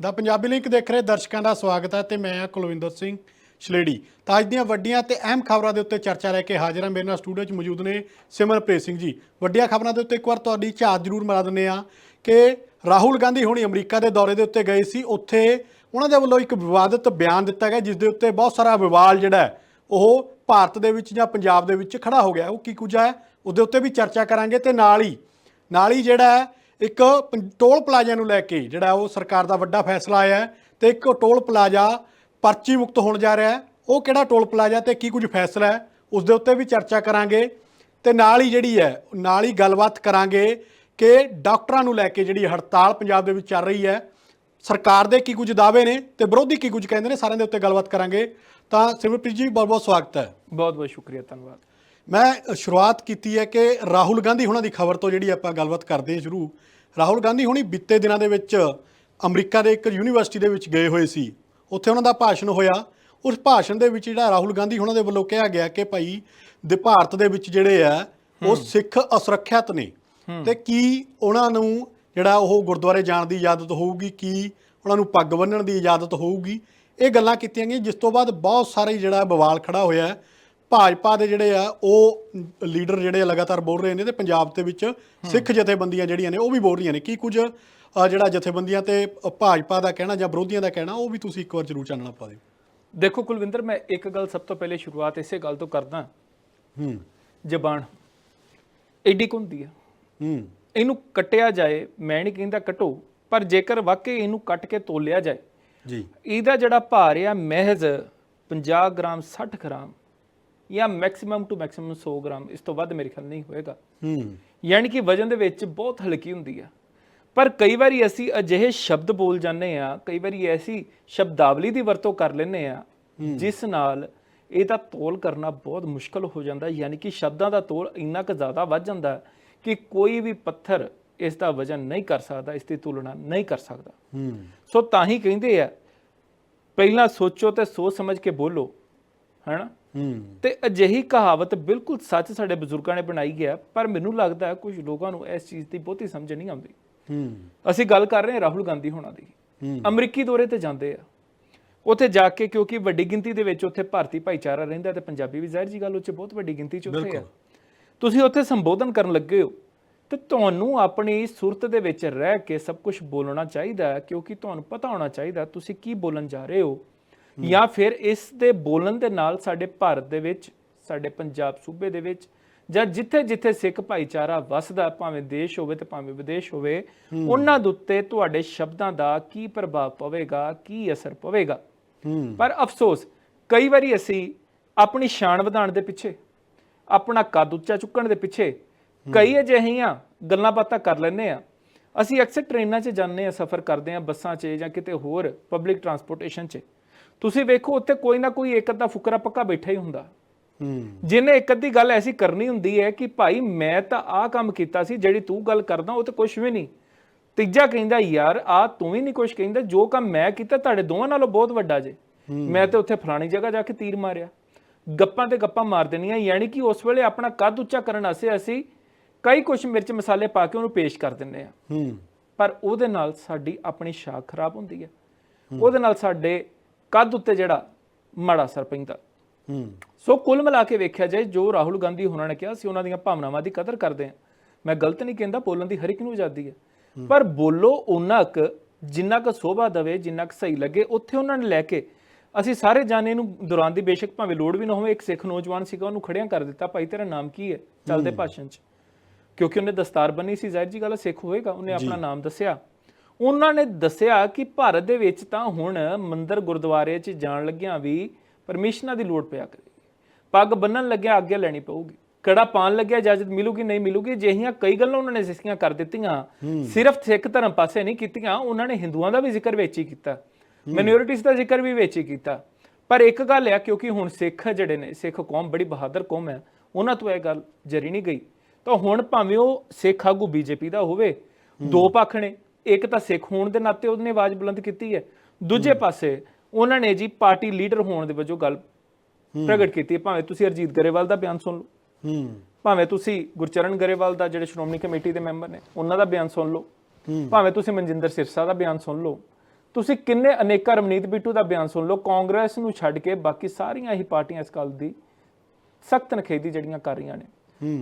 ਦਾ Punjabi link ਦੇਖ ਰਹੇ ਦਰਸ਼ਕਾਂ ਦਾ ਸਵਾਗਤ ਹੈ ਤੇ ਮੈਂ ਹਾਂ ਕੁਲਵਿੰਦਰ ਸਿੰਘ ਛਲੇੜੀ ਤਾਂ ਅੱਜ ਦੀਆਂ ਵੱਡੀਆਂ ਤੇ ਅਹਿਮ ਖਬਰਾਂ ਦੇ ਉੱਤੇ ਚਰਚਾ ਲੈ ਕੇ ਹਾਜ਼ਰ ਹਾਂ। ਮੇਰੇ ਨਾਲ ਸਟੂਡੀਓ 'ਚ ਮੌਜੂਦ ਨੇ ਸਿਮਰਪ੍ਰੀਤ ਸਿੰਘ ਜੀ। ਵੱਡੀਆਂ ਖਬਰਾਂ ਦੇ ਉੱਤੇ ਇੱਕ ਵਾਰ ਤੁਹਾਡੀ ਝਾਤ ਜ਼ਰੂਰ ਮਾਰ ਦਿੰਦੇ ਆ ਕਿ ਰਾਹੁਲ ਗਾਂਧੀ ਹੁਣੀ ਅਮਰੀਕਾ ਦੇ ਦੌਰੇ ਦੇ ਉੱਤੇ ਗਏ ਸੀ। ਉੱਥੇ ਉਹਨਾਂ ਦੇ ਵੱਲੋਂ ਇੱਕ ਵਿਵਾਦਿਤ ਬਿਆਨ ਦਿੱਤਾ ਗਿਆ, ਜਿਸ ਦੇ ਉੱਤੇ ਬਹੁਤ ਸਾਰਾ ਵਿਵਾਦ ਜਿਹੜਾ ਉਹ ਭਾਰਤ ਦੇ ਵਿੱਚ ਜਾਂ ਪੰਜਾਬ ਦੇ ਵਿੱਚ ਖੜਾ ਹੋ ਗਿਆ। ਉਹ ਕੀ ਕੁਝ ਹੈ, ਉਹਦੇ ਉੱਤੇ ਵੀ ਚਰਚਾ ਕਰਾਂਗੇ ਤੇ ਨਾਲ ਹੀ ਨਾਲ ਹੀ ਜਿਹੜਾ ਇੱਕ ਪੰ- ਟੋਲ ਪਲਾਜ਼ਾ ਨੂੰ ਲੈ ਕੇ ਜਿਹੜਾ ਉਹ ਸਰਕਾਰ ਦਾ ਵੱਡਾ ਫੈਸਲਾ ਆਇਆ ਹੈ ਤੇ ਇੱਕ ਟੋਲ ਪਲਾਜ਼ਾ ਪਰਚੀ ਮੁਕਤ ਹੋਣ ਜਾ ਰਿਹਾ ਹੈ। ਉਹ ਕਿਹੜਾ ਟੋਲ ਪਲਾਜ਼ਾ ਤੇ ਕੀ ਕੁਝ ਫੈਸਲਾ ਹੈ, ਉਸ ਦੇ ਉੱਤੇ ਵੀ ਚਰਚਾ ਕਰਾਂਗੇ ਤੇ ਨਾਲ ਹੀ ਜਿਹੜੀ ਹੈ, ਨਾਲ ਹੀ ਗੱਲਬਾਤ ਕਰਾਂਗੇ ਕਿ ਡਾਕਟਰਾਂ ਨੂੰ ਲੈ ਕੇ ਜਿਹੜੀ ਹੜਤਾਲ ਪੰਜਾਬ ਦੇ ਵਿੱਚ ਚੱਲ ਰਹੀ ਹੈ, ਸਰਕਾਰ ਦੇ ਕੀ ਕੁਝ ਦਾਅਵੇ ਨੇ ਤੇ ਵਿਰੋਧੀ ਕੀ ਕੁਝ ਕਹਿੰਦੇ ਨੇ, ਸਾਰਿਆਂ ਦੇ ਉੱਤੇ ਗੱਲਬਾਤ ਕਰਾਂਗੇ। ਤਾਂ ਸਿਮਰਪ੍ਰੀਤ ਜੀ ਬਹੁਤ ਬਹੁਤ ਸਵਾਗਤ ਹੈ। ਬਹੁਤ ਬਹੁਤ ਸ਼ੁਕਰੀਆ, ਧੰਨਵਾਦ। ਮੈਂ ਸ਼ੁਰੂਆਤ ਕੀਤੀ ਹੈ ਕਿ ਰਾਹੁਲ ਗਾਂਧੀ ਹੁਣਾਂ ਦੀ ਖਬਰ ਤੋਂ ਜਿਹੜੀ ਆਪਾਂ ਗੱਲਬਾਤ ਕਰਦੇ ਹਾਂ ਸ਼ੁਰੂ ਰਾਹੁਲ ਗਾਂਧੀ ਹੁਣੀ ਬੀਤੇ ਦਿਨਾਂ ਦੇ ਵਿੱਚ ਅਮਰੀਕਾ ਦੇ ਇੱਕ ਯੂਨੀਵਰਸਿਟੀ ਦੇ ਵਿੱਚ ਗਏ ਹੋਏ ਸੀ। ਉੱਥੇ ਉਹਨਾਂ ਦਾ ਭਾਸ਼ਣ ਹੋਇਆ। ਉਸ ਭਾਸ਼ਣ ਦੇ ਵਿੱਚ ਜਿਹੜਾ ਰਾਹੁਲ ਗਾਂਧੀ ਹੁਣਾਂ ਦੇ ਵੱਲੋਂ ਕਿਹਾ ਗਿਆ ਕਿ ਭਾਈ ਦੇ ਭਾਰਤ ਦੇ ਵਿੱਚ ਜਿਹੜੇ ਆ ਉਹ ਸਿੱਖ ਅਸੁਰੱਖਿਅਤ ਨੇ। ਤੇ ਕੀ ਉਹਨਾਂ ਨੂੰ ਜਿਹੜਾ ਉਹ ਗੁਰਦੁਆਰੇ ਜਾਣ ਦੀ ਇਜਾਜ਼ਤ ਹੋਊਗੀ? ਕੀ ਉਹਨਾਂ ਨੂੰ ਪੱਗ ਬੰਨਣ ਦੀ ਇਜਾਜ਼ਤ ਹੋਊਗੀ? ਇਹ ਗੱਲਾਂ ਕੀਤੀਆਂ ਗਈਆਂ ਜਿਸ ਤੋਂ ਬਾਅਦ ਬਹੁਤ ਸਾਰੇ ਜਿਹੜਾ ਬਵਾਲ ਖੜਾ ਹੋਇਆ। ਭਾਜਪਾ ਦੇ ਜਿਹੜੇ ਆ ਉਹ ਲੀਡਰ ਜਿਹੜੇ ਆ ਲਗਾਤਾਰ ਬੋਲ ਰਹੇ ਨੇ ਤੇ ਪੰਜਾਬ ਦੇ ਵਿੱਚ ਸਿੱਖ ਜਥੇਬੰਦੀਆਂ ਜਿਹੜੀਆਂ ਨੇ ਉਹ ਵੀ ਬੋਲ ਰਹੀਆਂ ਨੇ। ਕੀ ਕੁਝ ਜਿਹੜਾ ਜਥੇਬੰਦੀਆਂ ਤੇ ਭਾਜਪਾ ਦਾ ਕਹਿਣਾ ਜਾਂ ਵਿਰੋਧੀਆਂ ਦਾ ਕਹਿਣਾ ਉਹ ਵੀ ਤੁਸੀਂ ਇੱਕ ਵਾਰ ਜ਼ਰੂਰ ਚਾਨਣਾ ਪਾ ਦਿਓ। ਦੇਖੋ ਕੁਲਵਿੰਦਰ ਮੈਂ ਇੱਕ ਗੱਲ ਸਭ ਤੋਂ ਪਹਿਲੇ ਸ਼ੁਰੂਆਤ ਇਸੇ ਗੱਲ ਤੋਂ ਕਰਦਾ। ਹੂੰ। ਜ਼ਬਾਨ ਐਡੀ ਕੁ ਹੁੰਦੀ ਹੈ ਹੂੰ। ਇਹਨੂੰ ਕੱਟਿਆ ਜਾਏ ਮੈਂ ਨਹੀਂ ਕਹਿੰਦਾ ਕਟੋ ਪਰ ਜੇਕਰ ਵਾਕਈ ਇਹਨੂੰ ਕੱਟ ਕੇ ਤੋਲਿਆ ਜਾਏ ਜੀ। ਇਹਦਾ ਜਿਹੜਾ ਭਾਰ ਆ ਮਹਿਜ਼ 50 ਗ੍ਰਾਮ 60 ਗ੍ਰਾਮ ਜਾਂ ਮੈਕਸਿਮਮ ਟੂ ਮੈਕਸਿਮਮ 100 ਗ੍ਰਾਮ ਇਸ ਤੋਂ ਵੱਧ ਮੇਰੇ ਖਿਆਲ ਨਹੀਂ ਹੋਏਗਾ। ਹੂੰ। ਯਾਨੀ ਕਿ ਵਜਨ ਦੇ ਵਿੱਚ ਬਹੁਤ ਹਲਕੀ ਹੁੰਦੀ ਆ। ਪਰ ਕਈ ਵਾਰੀ ਅਸੀਂ ਅਜਿਹੇ ਸ਼ਬਦ ਬੋਲ ਜਾਂਦੇ ਆ ਕਈ ਵਾਰੀ ਐਸੀ ਸ਼ਬਦਾਵਲੀ ਦੀ ਵਰਤੋਂ ਕਰ ਲੈਂਦੇ ਆ ਜਿਸ ਨਾਲ ਇਹਦਾ ਤੋਲ ਕਰਨਾ ਬਹੁਤ ਮੁਸ਼ਕਲ ਹੋ ਜਾਂਦਾ ਯਾਨੀ ਕਿ ਸ਼ਬਦਾਂ ਦਾ ਤੋਲ ਇੰਨਾ ਕੁ ਜ਼ਿਆਦਾ ਵੱਧ ਜਾਂਦਾ ਕਿ ਕੋਈ ਵੀ ਪੱਥਰ ਇਸ ਦਾ ਵਜਨ ਨਹੀਂ ਕਰ ਸਕਦਾ ਇਸ ਦੀ ਤੁਲਨਾ ਨਹੀਂ ਕਰ ਸਕਦਾ। ਹੂੰ। ਸੋ ਤਾਂ ਹੀ ਕਹਿੰਦੇ ਆ ਪਹਿਲਾਂ ਸੋਚੋ ਤੇ ਸੋਚ ਸਮਝ ਕੇ ਬੋਲੋ ਹੈਨਾ? ਤੇ ਅਜਿਹੀ ਕਹਾਵਤ ਬਿਲਕੁਲ ਸੱਚ ਸਾਡੇ ਬਜ਼ੁਰਗਾਂ ਨੇ ਬਣਾਈ ਗਿਆ ਪਰ ਮੈਨੂੰ ਲੱਗਦਾ ਹੈ ਕੁਝ ਲੋਕਾਂ ਨੂੰ ਇਸ ਚੀਜ਼ ਦੀ ਬਹੁਤੀ ਸਮਝ ਨਹੀਂ ਆਉਂਦੀ। ਅਸੀਂ ਗੱਲ ਕਰ ਰਹੇ ਹਾਂ ਰਾਹੁਲ ਗਾਂਧੀ ਹੋਣਾ ਦੀ। ਅਮਰੀਕੀ ਦੌਰੇ ਤੇ ਜਾਂਦੇ ਆ। ਉੱਥੇ ਜਾ ਕੇ ਕਿਉਂਕਿ ਵੱਡੀ ਗਿਣਤੀ ਦੇ ਵਿੱਚ ਉੱਥੇ ਭਾਰਤੀ ਭਾਈਚਾਰਾ ਰਹਿੰਦਾ ਤੇ ਪੰਜਾਬੀ ਵੀ ਜ਼ਾਹਿਰ ਜੀ ਗੱਲ ਉੱਚ ਬਹੁਤ ਵੱਡੀ ਗਿਣਤੀ ਚ ਉੱਥੇ ਆ। ਤੁਸੀਂ ਉੱਥੇ ਸੰਬੋਧਨ ਕਰਨ ਲੱਗੇ ਹੋ ਤੇ ਤੁਹਾਨੂੰ ਆਪਣੀ ਸੁਰਤ ਦੇ ਵਿੱਚ ਰਹਿ ਕੇ ਸਭ ਕੁਝ ਬੋਲਣਾ ਚਾਹੀਦਾ ਹੈ ਕਿਉਂਕਿ ਤੁਹਾਨੂੰ ਪਤਾ ਹੋਣਾ ਚਾਹੀਦਾ ਤੁਸੀਂ ਕੀ ਬੋਲਣ ਜਾ ਰਹੇ ਹੋ। ਜਾਂ ਫਿਰ ਇਸ ਦੇ ਬੋਲਣ ਦੇ ਨਾਲ ਸਾਡੇ ਭਾਰਤ ਦੇ ਵਿੱਚ ਸਾਡੇ ਪੰਜਾਬ ਸੂਬੇ ਦੇ ਵਿੱਚ ਜਾਂ ਜਿੱਥੇ ਜਿੱਥੇ ਸਿੱਖ ਭਾਈਚਾਰਾ ਵਸਦਾ ਭਾਵੇਂ ਦੇਸ਼ ਹੋਵੇ ਤੇ ਭਾਵੇਂ ਵਿਦੇਸ਼ ਹੋਵੇ ਉਹਨਾਂ ਦੇ ਉੱਤੇ ਤੁਹਾਡੇ ਸ਼ਬਦਾਂ ਦਾ ਕੀ ਪ੍ਰਭਾਵ ਪਵੇਗਾ ਕੀ ਅਸਰ ਪਵੇਗਾ? ਪਰ ਅਫਸੋਸ ਕਈ ਵਾਰੀ ਅਸੀਂ ਆਪਣੀ ਸ਼ਾਨ ਵਧਾਉਣ ਦੇ ਪਿੱਛੇ ਆਪਣਾ ਕੱਦ ਉੱਚਾ ਚੁੱਕਣ ਦੇ ਪਿੱਛੇ ਕਈ ਅਜਿਹੀਆਂ ਗੱਲਾਂ ਬਾਤਾਂ ਕਰ ਲੈਂਦੇ ਆ ਅਸੀਂ ਅਕਸਰ ਟ੍ਰੇਨਾਂ 'ਚ ਜਾਂਦੇ ਆ ਸਫ਼ਰ ਕਰਦੇ ਆ ਬੱਸਾਂ 'ਚ ਜਾਂ ਕਿਤੇ ਹੋਰ ਪਬਲਿਕ ਟਰਾਂਸਪੋਰਟੇਸ਼ਨ 'ਚ। ਤੁਸੀਂ ਵੇਖੋ ਉੱਥੇ ਕੋਈ ਨਾ ਕੋਈ ਇੱਕ ਅੱਧਾ ਫੁਕਰਾ ਪੱਕਾ ਬੈਠਾ ਹੀ ਹੁੰਦਾ। ਹੂੰ। ਜਿਹਨੇ ਇੱਕ ਅੱਧੀ ਗੱਲ ਐਸੀ ਕਰਨੀ ਹੁੰਦੀ ਹੈ ਕਿ ਭਾਈ ਮੈਂ ਤਾਂ ਆਹ ਕੰਮ ਕੀਤਾ ਸੀ ਜਿਹੜੀ ਤੂੰ ਗੱਲ ਕਰਦਾ ਉਹ ਤੇ ਕੁਝ ਵੀ ਨਹੀਂ। ਤੀਜਾ ਕਹਿੰਦਾ ਯਾਰ ਆ ਤੂੰ ਵੀ ਨਹੀਂ ਕੁਝ ਕਹਿੰਦਾ ਜੋ ਕੰਮ ਮੈਂ ਕੀਤਾ ਤੁਹਾਡੇ ਦੋਵਾਂ ਨਾਲੋਂ ਬਹੁਤ ਵੱਡਾ ਜੇ। ਮੈਂ ਤੇ ਉੱਥੇ ਫਲਾਣੀ ਜਗ੍ਹਾ ਜਾ ਕੇ ਤੀਰ ਮਾਰਿਆ। ਗੱਪਾਂ ਤੇ ਗੱਪਾਂ ਮਾਰ ਦੇਣੀਆਂ ਯਾਨੀ ਕਿ ਉਸ ਵੇਲੇ ਆਪਣਾ ਕੱਦ ਉੱਚਾ ਕਰਨ ਵਾਸਤੇ ਅਸੀਂ ਕਈ ਕੁਝ ਮਿਰਚ ਮਸਾਲੇ ਪਾ ਕੇ ਉਹਨੂੰ ਪੇਸ਼ ਕਰ ਦਿੰਦੇ ਆ ਹੂੰ। ਪਰ ਉਹਦੇ ਨਾਲ ਸਾਡੀ ਆਪਣੀ ਸ਼ਾਖ ਖਰਾਬ ਹੁੰਦੀ ਹੈ। ਉਹਦੇ ਨਾਲ ਸਾਡੇ ਕੱਦ ਉੱਤੇ ਜਿਹੜਾ ਮਾੜਾ ਅਸਰ ਪੈਂਦਾ। ਹੂੰ। ਸੋ ਕੁੱਲ ਮਿਲਾ ਕੇ ਵੇਖਿਆ ਜਾਏ ਜੋ ਰਾਹੁਲ ਗਾਂਧੀ ਹੋਣਾ ਨੇ ਕਿਹਾ ਸੀ ਉਹਨਾਂ ਦੀਆਂ ਭਾਵਨਾਵਾਂ ਦੀ ਕਦਰ ਕਰਦੇ ਆ। ਮੈਂ ਗਲਤ ਨਹੀਂ ਕਹਿੰਦਾ ਬੋਲਣ ਦੀ ਹਰ ਇੱਕ ਨੂੰ ਆਜ਼ਾਦੀ ਹੈ। ਪਰ ਬੋਲੋ ਉਹਨਾਂ ਕੁ ਜਿੰਨਾ ਕੁ ਸੋਭਾ ਦਵੇ ਜਿੰਨਾ ਕੁ ਸਹੀ ਲੱਗੇ ਉੱਥੇ ਉਹਨਾਂ ਨੇ ਲੈ ਕੇ ਅਸੀਂ ਸਾਰੇ ਜਾਣੇ ਨੂੰ ਦੌਰਾਨ ਦੀ ਬੇਸ਼ੱਕ ਭਾਵੇਂ ਲੋੜ ਵੀ ਨਾ ਹੋਵੇ ਇੱਕ ਸਿੱਖ ਨੌਜਵਾਨ ਸੀਗਾ ਉਹਨੂੰ ਖੜਿਆਂ ਕਰ ਦਿੱਤਾ ਭਾਈ ਤੇਰਾ ਨਾਮ ਕੀ ਹੈ? ਚੱਲਦੇ ਭਾਸ਼ਣ 'ਚ। ਕਿਉਂਕਿ ਉਹਨੇ ਦਸਤਾਰ ਬੰਨੀ ਸੀ ਜ਼ਾਹਿਰ ਜੀ ਗੱਲ ਸਿੱਖ ਹੋਏਗਾ ਉਹਨੇ ਆਪਣਾ ਨਾਮ ਦੱਸਿਆ। ਉਹਨਾਂ ਨੇ ਦੱਸਿਆ ਕਿ ਭਾਰਤ ਦੇ ਵਿੱਚ ਤਾਂ ਹੁਣ ਮੰਦਿਰ ਗੁਰਦੁਆਰੇ 'ਚ ਜਾਣ ਲੱਗਿਆਂ ਵੀ ਪਰਮਿਸ਼ਨਾਂ ਦੀ ਲੋੜ ਪਿਆ ਕਰੇਗੀ ਪੱਗ ਬੰਨਣ ਲੱਗਿਆ ਅੱਗੇ ਲੈਣੀ ਪਊਗੀ। ਕੜਾ ਪਾਣ ਲੱਗਿਆ ਇਜਾਜ਼ਤ ਮਿਲੂਗੀ ਨਹੀਂ ਮਿਲੂਗੀ ਜਿਹੀਆਂ ਕਈ ਗੱਲਾਂ ਉਹਨਾਂ ਨੇ ਸਿੱਖੀਆਂ ਕਰ ਦਿੱਤੀਆਂ। ਸਿਰਫ ਸਿੱਖ ਧਰਮ ਪਾਸੇ ਨਹੀਂ ਕੀਤੀਆਂ ਉਹਨਾਂ ਨੇ ਹਿੰਦੂਆਂ ਦਾ ਵੀ ਜ਼ਿਕਰ ਵਿੱਚ ਹੀ ਕੀਤਾ। ਮਿਨੋਰਿਟੀਜ਼ ਦਾ ਜ਼ਿਕਰ ਵੀ ਵਿੱਚ ਹੀ ਕੀਤਾ। ਪਰ ਇੱਕ ਗੱਲ ਹੈ ਕਿਉਂਕਿ ਹੁਣ ਸਿੱਖ ਜਿਹੜੇ ਨੇ ਸਿੱਖ ਕੌਮ ਬੜੀ ਬਹਾਦਰ ਕੌਮ ਹੈ ਉਹਨਾਂ ਤੋਂ ਇਹ ਗੱਲ ਜਰੀ ਨਹੀਂ ਗਈ। ਤਾਂ ਹੁਣ ਭਾਵੇਂ ਉਹ ਸਿੱਖ ਆਗੂ ਬੀਜੇਪੀ ਦਾ ਹੋਵੇ ਦੋ ਪੱਖ ਨੇ। ਇੱਕ ਤਾਂ ਸਿੱਖ ਹੋਣ ਦੇ ਨਾਤੇ ਉਹਨੇ ਆਵਾਜ਼ ਬੁਲੰਦ ਕੀਤੀ ਹੈ। ਦੂਜੇ ਪਾਸੇ ਉਹਨਾਂ ਨੇ ਜੀ ਪਾਰਟੀ ਲੀਡਰ ਹੋਣ ਦੇ ਵਜੋਂ ਗੱਲ ਪ੍ਰਗਟ ਕੀਤੀ ਹੈ। ਭਾਵੇਂ ਤੁਸੀਂ ਅਰਜੀਤ ਗਰੇਵਾਲ ਦਾ ਬਿਆਨ ਸੁਣ ਲਓ। ਹੂੰ। ਭਾਵੇਂ ਤੁਸੀਂ ਗੁਰਚਰਨ ਗਰੇਵਾਲ ਦਾ ਜਿਹੜੇ ਸ਼੍ਰੋਮਣੀ ਕਮੇਟੀ ਦੇ ਮੈਂਬਰ ਨੇ ਉਹਨਾਂ ਦਾ ਬਿਆਨ ਸੁਣ ਲਓ। ਭਾਵੇਂ ਤੁਸੀਂ ਮਨਜਿੰਦਰ ਸਿਰਸਾ ਦਾ ਬਿਆਨ ਸੁਣ ਲਓ। ਤੁਸੀਂ ਕਿੰਨੇ ਅਨੇਕਾਂ ਰਮਨੀਤ ਬਿੱਟੂ ਦਾ ਬਿਆਨ ਸੁਣ ਲਓ। ਕਾਂਗਰਸ ਨੂੰ ਛੱਡ ਕੇ ਬਾਕੀ ਸਾਰੀਆਂ ਹੀ ਪਾਰਟੀਆਂ ਇਸ ਗੱਲ ਦੀ ਸਖਤ ਨਖੇਦੀ ਜਿਹੜੀਆਂ ਕਰ ਰਹੀਆਂ ਨੇ।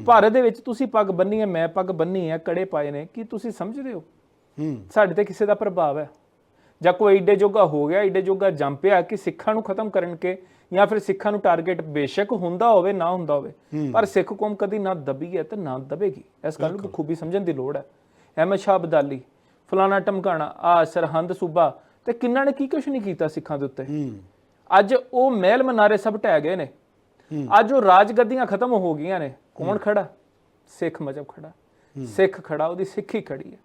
ਭਾਰਤ ਦੇ ਵਿੱਚ ਤੁਸੀਂ ਪੱਗ ਬੰਨੀ ਹੈ ਮੈਂ ਪੱਗ ਬੰਨੀ ਹੈ ਕੜੇ ਪਾਏ ਨੇ। ਕੀ ਤੁਸੀਂ ਸਮਝਦੇ ਹੋ ਹੂੰ? ਸਾਡੇ ਤੇ ਕਿਸੇ ਦਾ ਪ੍ਰਭਾਵ ਹੈ। ਜਾਂ ਕੋਈ ਏਡੇ ਜੋਗਾ ਹੋ ਗਿਆ ਏਡੇ ਜੋਗਾ ਜੰਪਿਆ ਕਿ ਸਿੱਖਾਂ ਨੂੰ ਖਤਮ ਕਰਨ ਕੇ ਜਾਂ ਫਿਰ ਸਿੱਖਾਂ ਨੂੰ ਟਾਰਗੇਟ ਬੇਸ਼ੱਕ ਹੁੰਦਾ ਹੋਵੇ ਨਾ ਹੁੰਦਾ ਹੋਵੇ ਪਰ ਸਿੱਖ ਕੌਮ ਕਦੀ ਨਾ ਦਬੀ ਹੈ ਤੇ ਨਾ ਦਬੇਗੀ। ਇਸ ਗੱਲ ਨੂੰ ਬਖੂਬੀ ਸਮਝਣ ਦੀ ਲੋੜ ਹੈ। ਅਹਿਮਦ ਸ਼ਾਹ ਅਬਦਾਲੀ ਫਲਾਣਾ ਟਮਕਾਣਾ ਆ ਸਰਹੰਦ ਸੂਬਾ ਤੇ ਕਿੰਨਾ ਨੇ ਕੀ ਕੁਛ ਨਹੀਂ ਕੀਤਾ ਸਿੱਖਾਂ ਦੇ ਉੱਤੇ? ਅੱਜ ਉਹ ਮਹਿਲ ਮਨਾਰੇ ਸਭ ਢਹਿ ਗਏ ਨੇ। ਅੱਜ ਉਹ ਰਾਜਗੱਦੀਆਂ ਖਤਮ ਹੋ ਗਈਆਂ ਨੇ। ਕੌਣ ਖੜਾ? ਸਿੱਖ ਮਜਬ ਖੜਾ। ਸਿੱਖ ਖੜਾ ਉਹਦੀ ਸਿੱਖੀ ਖੜੀ ਹੂੰ।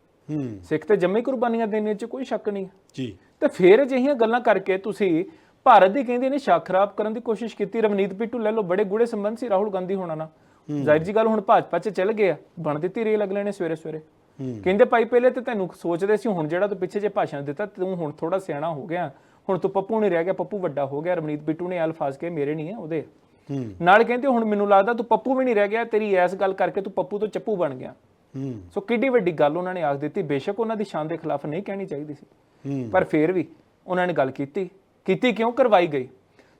ਸਿੱਖ ਤੇ ਜੰਮੇ ਕੁਰਬਾਨੀਆਂ ਦੇਣੇ 'ਚ ਕੋਈ ਸ਼ੱਕ ਨਹੀਂ। ਜੀ। ਤੇ ਫੇਰ ਅਜਿਹੀਆਂ ਗੱਲਾਂ ਕਰਕੇ ਤੁਸੀਂ ਭਾਰਤ ਦੀ ਕਹਿੰਦੇ ਨੇ ਸ਼ੱਕ ਖਰਾਬ ਕਰਨ ਦੀ ਕੋਸ਼ਿਸ਼ ਕੀਤੀ। ਰਵਨੀਤ ਬਿੱਟੂ ਲੈ ਲਓ ਬੜੇ ਗੂੜੇ ਸੰਬੰਧ ਸੀ ਰਾਹੁਲ ਗਾਂਧੀ ਹੋਣਾ ਨਾਲ। ਜ਼ਾਹਿਰ ਜੀ ਗੱਲ ਹੁਣ ਭਾਜਪਾ 'ਚ ਚੱਲ ਗਏ ਆ ਬਣ ਦਿੱਤੀ ਰੇਲ ਅਗਲੇ ਨੇ ਸਵੇਰੇ ਸਵੇਰੇ। ਕਹਿੰਦੇ ਭਾਈ ਪਹਿਲੇ ਤੇ ਤੈਨੂੰ ਸੋਚਦੇ ਸੀ ਹੁਣ ਜਿਹੜਾ ਤੂੰ ਪਿੱਛੇ ਜੇ ਭਾਸ਼ਣ ਦਿੱਤਾ ਤੂੰ ਹੁਣ ਥੋੜਾ ਸਿਆਣਾ ਹੋ ਗਿਆ। ਹੁਣ ਤੂੰ ਪੱਪੂ ਨਹੀਂ ਰਹਿ ਗਿਆ ਪੱਪੂ ਵੱਡਾ ਹੋ ਗਿਆ। ਰਵਨੀਤ ਬਿੱਟੂ ਨੇ ਅਲਫਾਜ਼ ਕੇ ਮੇਰੇ ਨਹੀਂ ਹੈ ਉਹਦੇ। ਨਾਲ ਕਹਿੰਦੇ ਹੁਣ ਮੈਨੂੰ ਲੱਗਦਾ ਤੂੰ ਪੱਪੂ ਵੀ ਨਹੀਂ ਰਹਿ ਗਿਆ ਤੇਰੀ ਐਸ ਗੱਲ ਕਰਕੇ ਤੂੰ ਪੱਪੂ ਤੋਂ ਚੱਪੂ ਬਣ ਗਿਆ। ਸੋ ਕਿੱਡੀ ਵੱਡੀ ਗੱਲ ਉਹਨਾਂ ਨੇ ਆਖ ਦਿੱਤੀ। ਬੇਸ਼ੱਕ ਉਹਨਾਂ ਦੀ ਸ਼ਾਨ ਦੇ ਖਿਲਾਫ ਨਹੀਂ ਕਹਿਣੀ ਚਾਹੀਦੀ ਸੀ। ਪਰ ਫਿਰ ਵੀ ਉਹਨਾਂ ਨੇ ਗੱਲ ਕੀਤੀ। ਕੀਤੀ ਕਿਉਂ? ਕਰਵਾਈ ਗਈ।